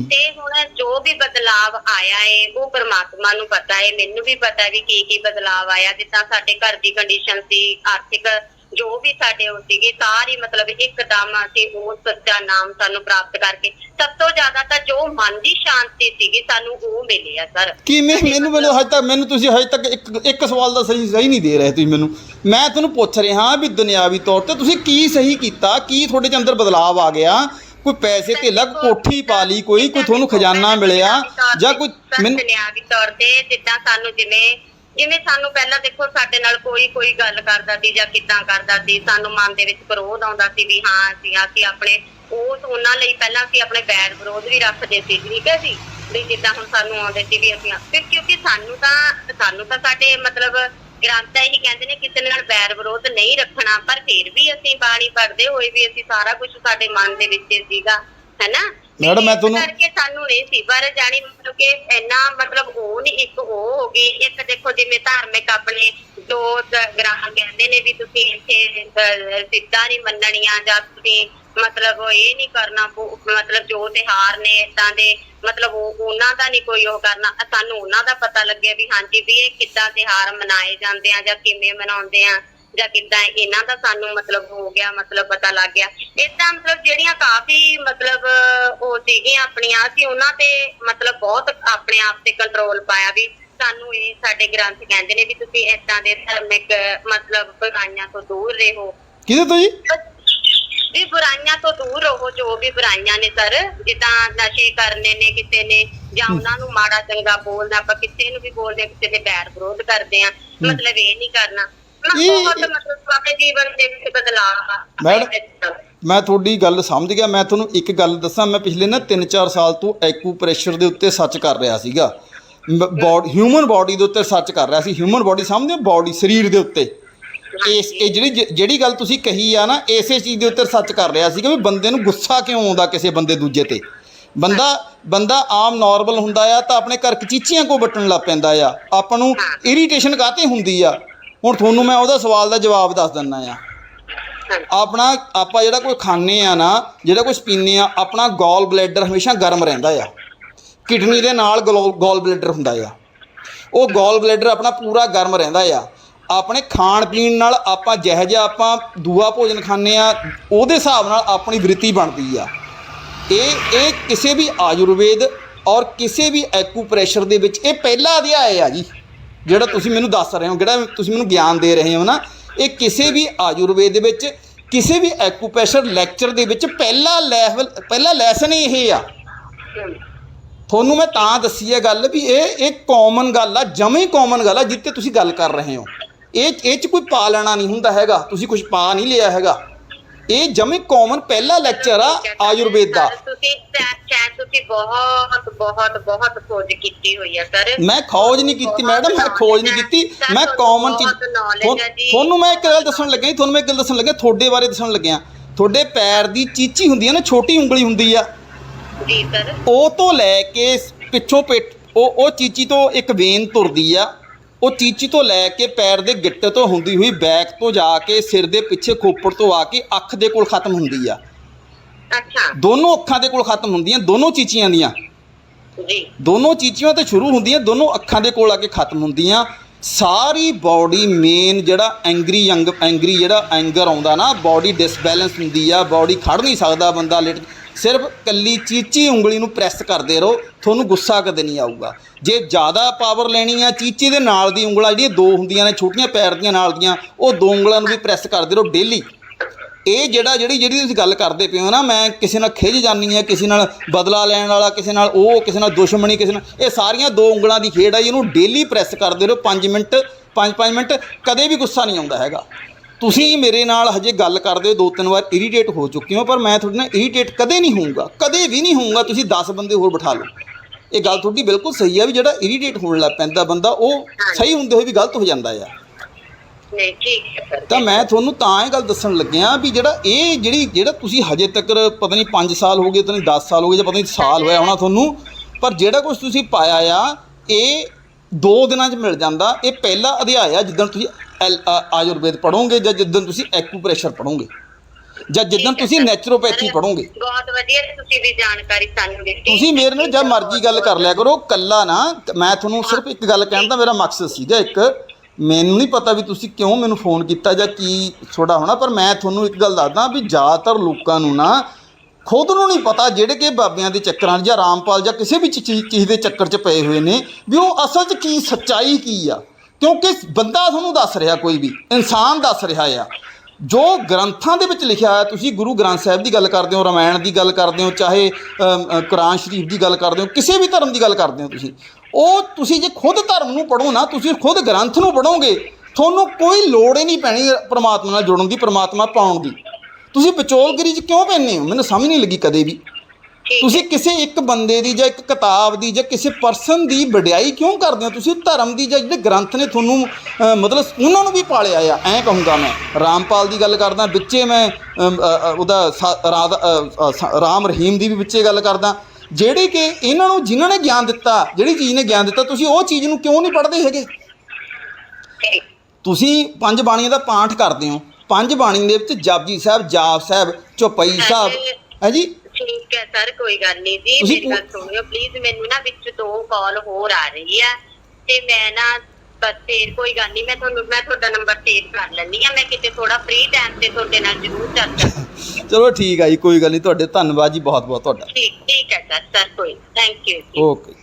ਤੇ ਹੁਣ ਜੋ ਵੀ ਬਦਲਾਵ ਆਇਆ ਏ ਉਹ ਪ੍ਰਮਾਤਮਾ ਨੂੰ ਪਤਾ ਏ। ਮੈਨੂੰ ਵੀ ਪਤਾ ਵੀ ਕੀ ਕੀ ਬਦਲਾਵ ਆਇਆ। ਜਿੱਦਾਂ ਸਾਡੇ ਘਰ ਦੀ ਕੰਡੀਸ਼ਨ ਸੀ ਆਰਥਿਕ ਜੋ ਵੀ ਸਾਡੇ ਉਹ ਸੀਗੀ ਸਾਰੀ ਮਤਲਬ ਇੱਕਦਮ ਅਸੀਂ ਉਹ ਸੱਚਾ ਨਾਮ ਸਾਨੂੰ ਪ੍ਰਾਪਤ ਕਰਕੇ ਸਭ ਤੋਂ ਜ਼ਿਆਦਾ ਤਾਂ ਜੋ ਮਨ ਦੀ ਸ਼ਾਂਤੀ ਸੀਗੀ ਸਾਨੂੰ ਉਹ ਮਿਲੀ ਆ ਸਰ। ਕਿਵੇਂ ਮੈਨੂੰ ਮੈਨੂੰ ਹਜੇ ਤੱਕ ਮੈਨੂੰ ਤੁਸੀਂ ਹਜੇ ਤੱਕ ਇੱਕ ਇੱਕ ਸਵਾਲ ਦਾ ਸਹੀ ਸਹੀ ਨਹੀਂ ਦੇ ਰਹੇ ਤੁਸੀਂ ਮੈਨੂੰ। ਮੈਂ ਤੁਹਾਨੂੰ ਪੁੱਛ ਰਿਹਾ ਵੀ ਦੁਨਿਆਵੀ ਤੌਰ ਤੇ ਤੁਸੀਂ ਕੀ ਸਹੀ ਕੀਤਾ ਕੀ ਤੁਹਾਡੇ ਚ ਅੰਦਰ ਬਦਲਾਅ ਆ ਗਿਆ? ਕੋਈ ਪੈਸੇ ਤੇ ਲੱਗ ਕੋਠੀ ਪਾ ਲਈ ਕੋਈ ਕੋਈ ਤੁਹਾਨੂੰ ਖਜ਼ਾਨਾ ਮਿਲਿਆ ਜਾਂ ਕੋਈ ਮੈਨੂੰ ਦੁਨਿਆਵੀ ਤੌਰ ਤੇ ਜਿੱਦਾਂ ਸਾਨੂੰ ਜਿਵੇਂ ਜਿਵੇਂ ਸਾਨੂੰ ਪਹਿਲਾਂ ਦੇਖੋ ਸਾਡੇ ਨਾਲ ਕੋਈ ਕੋਈ ਗੱਲ ਕਰਦਾ ਸੀ ਜਾਂ ਕਿੱਦਾਂ ਕਰਦਾ ਸੀ, ਸਾਨੂੰ ਮਨ ਦੇ ਵਿੱਚ ਕਰੋਧ ਆਉਂਦਾ ਸੀ ਵੀ ਹਾਂ ਅਸੀਂ ਅਸੀਂ ਆਪਣੇ ਉਹ ਉਹਨਾਂ ਲਈ ਪਹਿਲਾਂ ਅਸੀਂ ਆਪਣੇ ਬੈਰ ਵਿਰੋਧ ਵੀ ਰੱਖਦੇ ਸੀ, ਠੀਕ ਹੈ ਜੀ? ਵੀ ਜਿੱਦਾਂ ਹੁਣ ਸਾਨੂੰ ਆਉਂਦੇ ਸੀ ਵੀ ਅਸੀਂ ਫਿਰ ਕਿਉਂਕਿ ਸਾਨੂੰ ਤਾਂ ਸਾਨੂੰ ਤਾਂ ਸਾਡੇ ਮਤਲਬ ਗ੍ਰੰਥ ਇਹੀ ਕਹਿੰਦੇ ਨੇ ਕਿਸੇ ਨਾਲ ਬੈਰ ਵਿਰੋਧ ਨਹੀਂ ਰੱਖਣਾ, ਪਰ ਫਿਰ ਵੀ ਅਸੀਂ ਬਾਣੀ ਪੜ੍ਹਦੇ ਹੋਏ ਵੀ ਅਸੀਂ ਸਾਰਾ ਕੁਝ ਸਾਡੇ ਮਨ ਦੇ ਵਿੱਚ ਸੀਗਾ, ਹੈਨਾ? ਮੈਡਮ, ਮੈਂ ਇਸ ਤੁਹਾਨੂੰ- ਕਰਕੇ ਸਾਨੂੰ ਨਹੀਂ ਸੀ ਪਰ ਜਾਣੀ ਮਤਲਬ ਕਿ ਇੰਨਾ ਮਤਲਬ ਉਹ ਨਹੀਂ ਇੱਕ ਉਹ ਹੋ ਗਈ। ਇੱਕ ਦੇਖੋ ਜਿਵੇਂ ਧਾਰਮਿਕ ਆਪਣੇ ਜੋ ਦ- ਗ੍ਰੰਥ ਕਹਿੰਦੇ ਨੇ ਵੀ ਤੁਸੀਂ ਇੱਥੇ ਅਹ, ਸਿੱਧਾ ਨਹੀਂ ਮੰਨਣੀਆਂ ਜਾਂ ਤੁਸੀਂ ਮਤਲਬ ਇਹ ਨਹੀਂ ਕਰਨਾ ਪਊ- ਮਤਲਬ ਜੋ ਤਿਹਾਰ ਨੇ ਇਦਾਂ ਦੇ ਮਤਲਬ ਉਹ ਉਹਨਾਂ ਦਾ ਨਹੀਂ ਕੋਈ ਉਹ ਕਰਨਾ। ਅ- ਸਾਨੂੰ ਉਹਨਾਂ ਦਾ ਪਤਾ ਲੱਗਿਆ ਵੀ ਹਾਂਜੀ ਵੀ ਇਹ ਕਿੱਦਾਂ ਤਿਹਾਰ ਮਨਾਏ ਜਾਂਦੇ ਆ ਜਾਂ ਕਿਵੇਂ ਮਨਾਉਂਦੇ ਆ। ਜਾਂ ਕਿੱਦਾਂ ਇਹਨਾਂ ਦਾ ਸਾਨੂੰ ਮਤਲਬ ਹੋ ਗਿਆ ਮਤਲਬ ਪਤਾ ਲੱਗ ਗਿਆ। ਇਦਾਂ ਮਤਲਬ ਜਿਹੜੀਆਂ ਕਾਫੀ ਮਤਲਬ ਉਹ ਸੀਗੀਆਂ ਆਪਣੀਆਂ ਅਸੀਂ ਉਹਨਾਂ ਤੇ ਮਤਲਬ ਬਹੁਤ ਆਪਣੇ ਆਪ ਤੇ ਕੰਟਰੋਲ ਪਾਇਆ ਵੀ ਸਾਨੂੰ ਇਹ ਸਾਡੇ ਗ੍ਰੰਥ ਕਹਿੰਦੇ ਨੇ ਵੀ ਤੁਸੀਂ ਇਦਾਂ ਦੇ ਧਾਰਮਿਕ ਮਤਲਬ ਬੁਰਾਈਆਂ ਤੋਂ ਦੂਰ ਰਹੋ। ਕਿਹਦੇ ਤੋਂ ਜੀ? ਵੀ ਬੁਰਾਈਆਂ ਤੋਂ ਦੂਰ ਰਹੋ ਜੋ ਵੀ ਬੁਰਾਈਆਂ ਨੇ ਸਰ ਜਿੱਦਾਂ ਨਸ਼ੇ ਕਰਨੇ ਨੇ ਕਿਸੇ ਨੇ ਜਾਂ ਉਹਨਾਂ ਨੂੰ ਮਾੜਾ ਚੰਗਾ ਬੋਲਣਾ ਆਪਾਂ ਕਿਸੇ ਨੂੰ ਵੀ ਬੋਲਦੇ ਕਿਸੇ ਦੇ ਬੈਰ ਵਿਰੋਧ ਕਰਦੇ ਆ ਮਤਲਬ ਇਹ ਨਹੀਂ ਕਰਨਾ। ਮੈਂ ਇਹ- ਬਹੁਤ ਮਤਲਬ ਆਪਣੇ ਜੀਵਨ ਦੇ ਵਿੱਚ ਬਦਲਾਅ ਆ ਮੈਡਮ, ਮੈਂ ਤੁਹਾਡੀ ਗੱਲ ਸਮਝ ਗਿਆ। ਮੈਂ ਤੁਹਾਨੂੰ ਇੱਕ ਗੱਲ ਦੱਸਾਂ। ਮੈਂ ਪਿਛਲੇ ਨਾ 3-4 ਸਾਲ ਤੋਂ ਐਕੂਪ੍ਰੈਸ਼ਰ ਦੇ ਉੱਤੇ ਸਰਚ ਕਰ ਰਿਹਾ ਸੀਗਾ। ਬੋਡੀ ਹਿਊਮਨ ਬਾਡੀ ਦੇ ਉੱਤੇ ਸਰਚ ਕਰ ਰਿਹਾ ਸੀ। ਹਿਊਮਨ ਬਾਡੀ ਸਮਝਦੇ ਹੋ? ਬਾਡੀ ਸਰੀਰ ਦੇ ਉੱਤੇ। ਇਸ ਇਹ ਜਿਹੜੀ ਜਿਹੜੀ ਗੱਲ ਤੁਸੀਂ ਕਹੀ ਆ ਨਾ ਇਸੇ ਚੀਜ਼ ਦੇ ਉੱਤੇ ਸਰਚ ਕਰ ਰਿਹਾ ਸੀਗਾ ਵੀ ਬੰਦੇ ਨੂੰ ਗੁੱਸਾ ਕਿਉਂ ਆਉਂਦਾ ਕਿਸੇ ਬੰਦੇ ਦੂਜੇ ਤੇ? ਬੰਦਾ ਬੰਦਾ ਆਮ ਨਾਰਮਲ ਹੁੰਦਾ ਆ ਤਾਂ ਆਪਣੇ ਘਰ ਕਚੀਚੀਆਂ ਕੋ ਵੱਟਣ ਲੱਗ ਪੈਂਦਾ ਆ। ਆਪਾਂ ਨੂੰ ਇਰੀਟੇਸ਼ਨ ਕਾਤੇ ਹੁੰਦੀ ਆ? ਹੁਣ ਤੁਹਾਨੂੰ ਮੈਂ ਉਹਦਾ ਸਵਾਲ ਦਾ ਜਵਾਬ ਦੱਸ ਦਿੰਦਾ ਆ ਆਪਣਾ ਆਪਾਂ ਜਿਹੜਾ ਕੋਈ ਖਾਂਦੇ ਆ ਨਾ ਜਿਹੜਾ ਕੁਝ ਪੀਂਦੇ ਆ ਆਪਣਾ ਗੋਲ ਬਲੈਡਰ ਹਮੇਸ਼ਾ ਗਰਮ ਰਹਿੰਦਾ ਆ। ਕਿਡਨੀ ਦੇ ਨਾਲ ਗੋਲ ਬਲੈਡਰ ਹੁੰਦਾ ਆ। ਉਹ ਗੋਲ ਬਲੈਡਰ ਆਪਣਾ ਪੂਰਾ ਗਰਮ ਰਹਿੰਦਾ ਆ। ਆਪਣੇ ਖਾਣ ਪੀਣ ਨਾਲ ਆਪਾਂ ਜਿਹੋ ਜਿਹਾ ਆਪਾਂ ਦੂਆ ਭੋਜਨ ਖਾਂਦੇ ਆ ਉਹਦੇ ਹਿਸਾਬ ਨਾਲ ਆਪਣੀ ਵ੍ਰਿਤੀ ਬਣਦੀ ਆ। ਇਹ ਇਹ ਕਿਸੇ ਵੀ ਆਯੁਰਵੇਦ ਔਰ ਕਿਸੇ ਵੀ ਐਕੂਪ੍ਰੈਸ਼ਰ ਦੇ ਵਿੱਚ ਇਹ ਪਹਿਲਾ ਅਧਿਆਇ ਆ ਜੀ। ਜਿਹੜਾ ਤੁਸੀਂ ਮੈਨੂੰ ਦੱਸ ਰਹੇ ਹੋ, ਜਿਹੜਾ ਤੁਸੀਂ ਮੈਨੂੰ ਗਿਆਨ ਦੇ ਰਹੇ ਹੋ ਨਾ, ਇਹ ਕਿਸੇ ਵੀ ਆਯੁਰਵੇਦ ਦੇ ਵਿੱਚ, ਕਿਸੇ ਵੀ ਐਕੂਪ੍ਰੈਸ਼ਰ ਲੈਕਚਰ ਦੇ ਵਿੱਚ ਪਹਿਲਾ ਲੈਵਲ ਪਹਿਲਾ ਲੈਸਨ ਹੀ ਇਹ ਆ। ਤੁਹਾਨੂੰ ਮੈਂ ਤਾਂ ਦੱਸੀ ਹੈ ਗੱਲ ਵੀ ਇਹ ਇਹ ਕਾਮਨ ਗੱਲ ਆ, ਜਮੇ ਕਾਮਨ ਗੱਲ ਆ ਜਿੱਤੇ ਤੁਸੀਂ ਗੱਲ ਕਰ ਰਹੇ ਹੋ। ਇਹ ਇਹ ਚ ਕੋਈ ਪਾ ਲੈਣਾ ਨਹੀਂ ਹੁੰਦਾ ਹੈਗਾ, ਤੁਸੀਂ ਕੁਝ ਪਾ ਨਹੀਂ ਲਿਆ ਹੈਗਾ। ਇਹ ਜਮੇ ਕਾਮਨ ਪਹਿਲਾ ਲੈਕਚਰ ਆ ਆਯੁਰਵੇਦ ਦਾ। ਤੁਸੀਂ ਸ਼ਾਇਦ ਤੁਸੀਂ ਬਹੁਤ ਬਹੁਤ ਬਹੁਤ ਖੋਜ ਕੀਤੀ ਹੋਈ ਹੈ ਸਰ ਮੈਂ ਖੋਜ ਨਹੀਂ ਕੀਤੀ ਮੈਡਮ ਮੈਂ ਖੋਜ ਨਹੀਂ ਕੀਤੀ। ਮੈਂ ਕਾਮਨ ਚੀਜ਼ ਤੁਹਾਨੂੰ- ਮੈਂ ਇੱਕ ਗੱਲ ਦੱਸਣ ਲੱਗਿਆ ਤੁਹਾਨੂੰ ਮੈਂ ਇੱਕ ਗੱਲ ਦੱਸਣ ਲੱਗਿਆ ਤੁਹਾਡੇ ਬਾਰੇ ਦੱਸਣ ਲੱਗਿਆ। ਤੁਹਾਡੇ ਪੈਰ ਦੀ ਚੀਚੀ ਹੁੰਦੀ ਹੈ ਨਾ ਛੋਟੀ ਉਂਗਲੀ ਹੁੰਦੀ ਆ। ਜੀ ਸਰ ਉਹ ਤੋਂ ਲੈ ਕੇ ਪਿੱਛੋਂ ਪਿੱਠ ਉਹ ਉਹ ਚੀਚੀ ਤੋਂ ਇੱਕ ਵੇਨ ਤੁਰਦੀ ਆ। ਉਹ ਚੀਚੀ ਤੋਂ ਲੈ ਕੇ ਪੈਰ ਦੇ ਗਿੱਟੇ ਤੋਂ ਹੁੰਦੀ ਹੋਈ ਬੈਕ ਤੋਂ ਜਾ ਕੇ ਸਿਰ ਦੇ ਪਿੱਛੇ ਖੋਪੜ ਤੋਂ ਆ ਕੇ ਅੱਖ ਦੇ ਕੋਲ ਖਤਮ ਹੁੰਦੀ ਆ। ਅੱਛਾ। ਦੋਨੋਂ ਅੱਖਾਂ ਦੇ ਕੋਲ ਖਤਮ ਹੁੰਦੀਆਂ ਦੋਨੋਂ ਚੀਚੀਆਂ ਦੀਆਂ। ਜੀ। ਦੋਨੋਂ ਚੀਚੀਆਂ ਤੇ ਸ਼ੁਰੂ ਹੁੰਦੀਆਂ ਦੋਨੋਂ ਅੱਖਾਂ ਦੇ ਕੋਲ ਆ ਕੇ ਖਤਮ ਹੁੰਦੀਆਂ। ਸਾਰੀ ਬਾਡੀ ਮੇਨ ਜਿਹੜਾ ਐਂਗਰੀ ਯੰਗ ਐਂਗਰੀ ਜਿਹੜਾ ਐਂਗਰ ਆਉਂਦਾ ਨਾ ਬਾਡੀ ਡਿਸਬੈਲੈਂਸ ਹੁੰਦੀ ਆ ਬਾਡੀ ਖੜ ਨਹੀਂ ਸਕਦਾ ਬੰਦਾ ਲੇਟ ਸਿਰਫ ਕੱਲੀ ਚੀਚੀ ਉਂਗਲੀ ਨੂੰ ਪ੍ਰੈਸ ਕਰਦੇ ਰਹੋ, ਤੁਹਾਨੂੰ ਗੁੱਸਾ ਕਦੇ ਨਹੀਂ ਆਊਗਾ। ਜੇ ਜ਼ਿਆਦਾ ਪਾਵਰ ਲੈਣੀ ਆ, ਚੀਚੀ ਦੇ ਨਾਲ ਦੀ ਉਂਗਲਾਂ ਜਿਹੜੀਆਂ ਦੋ ਹੁੰਦੀਆਂ ਨੇ, ਛੋਟੀਆਂ ਪੈਰ ਦੀਆਂ, ਨਾਲ ਦੀਆਂ, ਉਹ ਦੋ ਉਂਗਲਾਂ ਨੂੰ ਵੀ ਪ੍ਰੈਸ ਕਰਦੇ ਰਹੋ ਡੇਲੀ ਇਹ ਜਿਹੜਾ, ਜਿਹੜੀ ਜਿਹੜੀ ਤੁਸੀਂ ਗੱਲ ਕਰਦੇ ਪਏ ਹੋ ਨਾ, ਮੈਂ ਕਿਸੇ ਨਾਲ ਖਿੱਝ ਜਾਨੀ ਆ, ਕਿਸੇ ਨਾਲ ਬਦਲਾ ਲੈਣ ਵਾਲਾ, ਕਿਸੇ ਨਾਲ ਉਹ, ਕਿਸੇ ਨਾਲ ਦੁਸ਼ਮਣੀ, ਕਿਸੇ ਨਾਲ, ਇਹ ਸਾਰੀਆਂ ਦੋ ਉਂਗਲਾਂ ਦੀ ਖੇਡ ਆ ਇਹਨੂੰ ਡੇਲੀ ਪ੍ਰੈਸ ਕਰਦੇ ਰਹੋ 5 ਮਿੰਟ 5-5 ਮਿੰਟ, ਕਦੇ ਵੀ ਗੁੱਸਾ ਨਹੀਂ ਆਉਂਦਾ ਹੈਗਾ। ਤੁਸੀਂ ਮੇਰੇ ਨਾਲ ਹਜੇ ਗੱਲ ਕਰਦੇ ਹੋ ਦੋ ਤਿੰਨ ਵਾਰ ਇਰੀਟੇਟ ਹੋ ਚੁੱਕੇ ਹੋ ਪਰ ਮੈਂ ਤੁਹਾਡੇ ਨਾਲ ਇਰੀਟੇਟ ਕਦੇ ਨਹੀਂ ਹੋਊਂਗਾ ਕਦੇ ਵੀ ਨਹੀਂ ਹੋਊਂਗਾ ਤੁਸੀਂ 10 ਬੰਦੇ ਹੋਰ ਬਿਠਾ ਲਓ। ਇਹ ਗੱਲ ਤੁਹਾਡੀ ਬਿਲਕੁਲ ਸਹੀ ਆ ਵੀ ਜਿਹੜਾ ਇਰੀਟੇਟ ਹੋਣ ਲੱਗ ਪੈਂਦਾ ਬੰਦਾ ਉਹ ਸਹੀ ਹੁੰਦੇ ਹੋਏ ਵੀ ਗਲਤ ਹੋ ਜਾਂਦਾ ਆ। ਨਹੀਂ ਠੀਕ ਹੈ ਤਾਂ ਮੈਂ ਤੁਹਾਨੂੰ ਤਾਂ ਇਹ ਗੱਲ ਦੱਸਣ ਲੱਗਿਆ ਵੀ ਜਿਹੜਾ ਇਹ ਜਿਹੜੀ ਜਿਹੜਾ ਤੁਸੀਂ ਹਜੇ ਤੱਕ ਪਤਾ ਨਹੀਂ 5 ਸਾਲ ਹੋ ਗਏ ਪਤਾ ਨਹੀਂ 10 ਸਾਲ ਹੋ ਗਏ ਜਾਂ ਪਤਾ ਨਹੀਂ ਸਾਲ ਹੋਇਆ ਹੋਣਾ ਤੁਹਾਨੂੰ ਪਰ ਜਿਹੜਾ ਕੁਝ ਤੁਸੀਂ ਪਾਇਆ ਆ ਇਹ ਦੋ ਦਿਨਾਂ 'ਚ ਮਿਲ ਜਾਂਦਾ ਇਹ ਪਹਿਲਾ ਅਧਿਆਇ ਆ ਜਿੱਦਣ ਤੁਸੀਂ ਆਯੁਰਵੇਦ ਪੜੋਗੇ ਜਾਂ ਜਿੱਦਣ ਤੁਸੀਂ ਐਕੂਪ੍ਰੈਸ਼ਰ ਪੜੋਗੇ ਜਾਂ ਜਿੱਦਣ ਤੁਸੀਂ ਨੈਚੁਰੋਪੈਥੀ ਪੜੋਗੇ ਬਹੁਤ ਵਧੀਆ ਤੁਸੀਂ ਵੀ ਜਾਣਕਾਰੀ ਸਾਨੂੰ ਦਿੱਤੀ। ਤੁਸੀਂ ਮੇਰੇ ਨਾਲ ਜਦ ਮਰਜ਼ੀ ਗੱਲ ਕਰ ਲਿਆ ਕਰੋ ਕੱਲਾ ਨਾ ਮੈਂ ਤੁਹਾਨੂੰ ਸਿਰਫ ਇੱਕ ਗੱਲ ਕਹਿਣ ਦਾ ਮੇਰਾ ਮਕਸਦ ਸੀਗਾ ਇੱਕ। ਮੈਨੂੰ ਨਹੀਂ ਪਤਾ ਵੀ ਤੁਸੀਂ ਕਿਉਂ ਮੈਨੂੰ ਫੋਨ ਕੀਤਾ ਜਾਂ ਕੀ ਤੁਹਾਡਾ ਹੋਣਾ ਪਰ ਮੈਂ ਤੁਹਾਨੂੰ ਇੱਕ ਗੱਲ ਦੱਸਦਾ ਵੀ ਜ਼ਿਆਦਾਤਰ ਲੋਕਾਂ ਨੂੰ ਨਾ ਖੁਦ ਨੂੰ ਨਹੀਂ ਪਤਾ ਜਿਹੜੇ ਕਿ ਬਾਬਿਆਂ ਦੇ ਚੱਕਰਾਂ ਜਾਂ ਰਾਮਪਾਲ ਜਾਂ ਕਿਸੇ ਵੀ ਚੀਜ਼ ਦੇ ਚੱਕਰ 'ਚ ਪਏ ਹੋਏ ਨੇ ਵੀ ਉਹ ਅਸਲ 'ਚ ਕੀ ਸੱਚਾਈ ਕੀ ਆ। ਕਿਉਂਕਿ ਬੰਦਾ ਤੁਹਾਨੂੰ ਦੱਸ ਰਿਹਾ ਕੋਈ ਵੀ, ਇਨਸਾਨ ਦੱਸ ਰਿਹਾ ਆ। ਜੋ ਗ੍ਰੰਥਾਂ ਦੇ ਵਿੱਚ ਲਿਖਿਆ ਹੋਇਆ, ਤੁਸੀਂ ਗੁਰੂ ਗ੍ਰੰਥ ਸਾਹਿਬ ਦੀ ਗੱਲ ਕਰਦੇ ਹੋ, ਰਾਮਾਇਣ ਦੀ ਗੱਲ ਕਰਦੇ ਹੋ, ਚਾਹੇ ਕੁਰਾਨ ਸ਼ਰੀਫ ਦੀ ਗੱਲ ਕਰਦੇ ਹੋ, ਕਿਸੇ ਵੀ ਧਰਮ ਦੀ ਗੱਲ ਕਰਦੇ ਹੋ ਤੁਸੀਂ, ਉਹ ਤੁਸੀਂ ਜੇ ਖੁਦ ਧਰਮ ਨੂੰ ਪੜ੍ਹੋ ਨਾ, ਤੁਸੀਂ ਖੁਦ ਗ੍ਰੰਥ ਨੂੰ ਪੜ੍ਹੋਗੇ, ਤੁਹਾਨੂੰ ਕੋਈ ਲੋੜ ਹੀ ਨਹੀਂ ਪੈਣੀ ਪ੍ਰਮਾਤਮਾ ਨਾਲ ਜੁੜਨ ਦੀ, ਪ੍ਰਮਾਤਮਾ ਪਾਉਣ ਦੀ। ਤੁਸੀਂ ਵਿਚੋਲਗਰੀ 'ਚ ਕਿਉਂ ਪੈਂਦੇ ਹੋ? ਮੈਨੂੰ ਸਮਝ ਨਹੀਂ ਲੱਗੀ ਕਦੇ ਵੀ। ਤੁਸੀਂ ਕਿਸੇ ਇੱਕ ਬੰਦੇ ਦੀ ਜਾਂ ਇੱਕ ਕਿਤਾਬ ਦੀ ਜਾਂ ਕਿਸੇ ਪਰਸਨ ਦੀ ਵਡਿਆਈ ਕਿਉਂ ਕਰਦੇ ਹੋ? ਤੁਸੀਂ ਧਰਮ ਦੀ ਜਾਂ ਜਿਹੜੇ ਗ੍ਰੰਥ ਨੇ ਤੁਹਾਨੂੰ ਅ, ਮਤਲਬ ਉਹਨਾਂ ਨੂੰ ਵੀ ਪਾਲਿਆ ਆ। ਐਂ ਕਹੂੰਗਾ ਮੈਂ। ਰਾਮਪਾਲ ਦੀ ਗੱਲ ਕਰਦਾ ਵਿੱਚੇ ਮੈਂ ਅਮ, ਅ, ਅ, ਉਹਦਾ ਸਾ- ਰਾਧ ਅ, ਅ, ਸ- ਰਾਮ ਰਹੀਮ ਦੀ ਵੀ ਵਿੱਚੇ ਗੱਲ ਕਰਦਾ। ਜਿਹੜੇ ਕਿ ਇਹਨਾਂ ਨੂੰ ਜਿਨ੍ਹਾਂ ਨੇ ਗਿਆਨ ਦਿੱਤਾ ਜਿਹੜੀ ਚੀਜ਼ ਨੇ ਗਿਆਨ ਦਿੱਤਾ ਤੁਸੀਂ ਉਹ ਚੀਜ਼ ਨੂੰ ਕਿਉਂ ਨਹੀਂ ਪੜ੍ਹਦੇ ਹੈਗੇ? ਤੁਸੀਂ ਪੰਜ ਬਾਣੀਆਂ ਦਾ ਪਾਠ ਕਰਦੇ ਹੋ। ਪੰਜ ਬਾਣੀ ਦੇ ਵਿੱਚ ਜਪਜੀ ਸਾਹਿਬ ਜਾਪ ਸਾਹਿਬ ਚੌਪਈ ਸਾਹਿਬ ਹੈ ਜੀ? ਠੀਕ ਹੈ ਸਰ ਕੋਈ ਗੱਲ ਨਹੀਂ ਜੀ ਤੁਸੀਂ ਮੇਰੀ ਗੱਲ ਸੁਣਿਓ ਪਲੀਜ਼ ਮੈਨੂੰ ਨਾ ਵਿੱਚ ਦੋ ਕਾਲ ਹੋਰ ਆ ਰਹੀ ਆ ਤੇ ਮੈਂ ਨਾ ਬਸ ਫੇਰ ਕੋਈ ਗੱਲ ਨਹੀਂ ਮੈਂ ਤੁਹਾਨੂੰ ਮੈਂ ਤੁਹਾਡਾ ਨੰਬਰ ਸੇਵ ਕਰ ਲੈਂਦੀ ਆ ਮੈਂ ਕਿਤੇ ਥੋੜਾ ਫ੍ਰੀ ਟਾਈਮ ਤੇ ਤੁਹਾਡੇ ਨਾਲ ਜ਼ਰੂਰ ਚਰਚਾ ਚਲੋ ਠੀਕ ਆ ਜੀ ਕੋਈ ਗੱਲ ਨਹੀਂ ਤੁਹਾਡੇ ਧੰਨਵਾਦ ਜੀ ਬਹੁਤ ਬਹੁਤ ਤੁਹਾਡਾ। ਠੀਕ ਠੀਕ ਹੈ ਸਰ ਸਰ ਕੋਈ ਥੈਂਕ ਯੂ ਜੀ। ਓਕੇ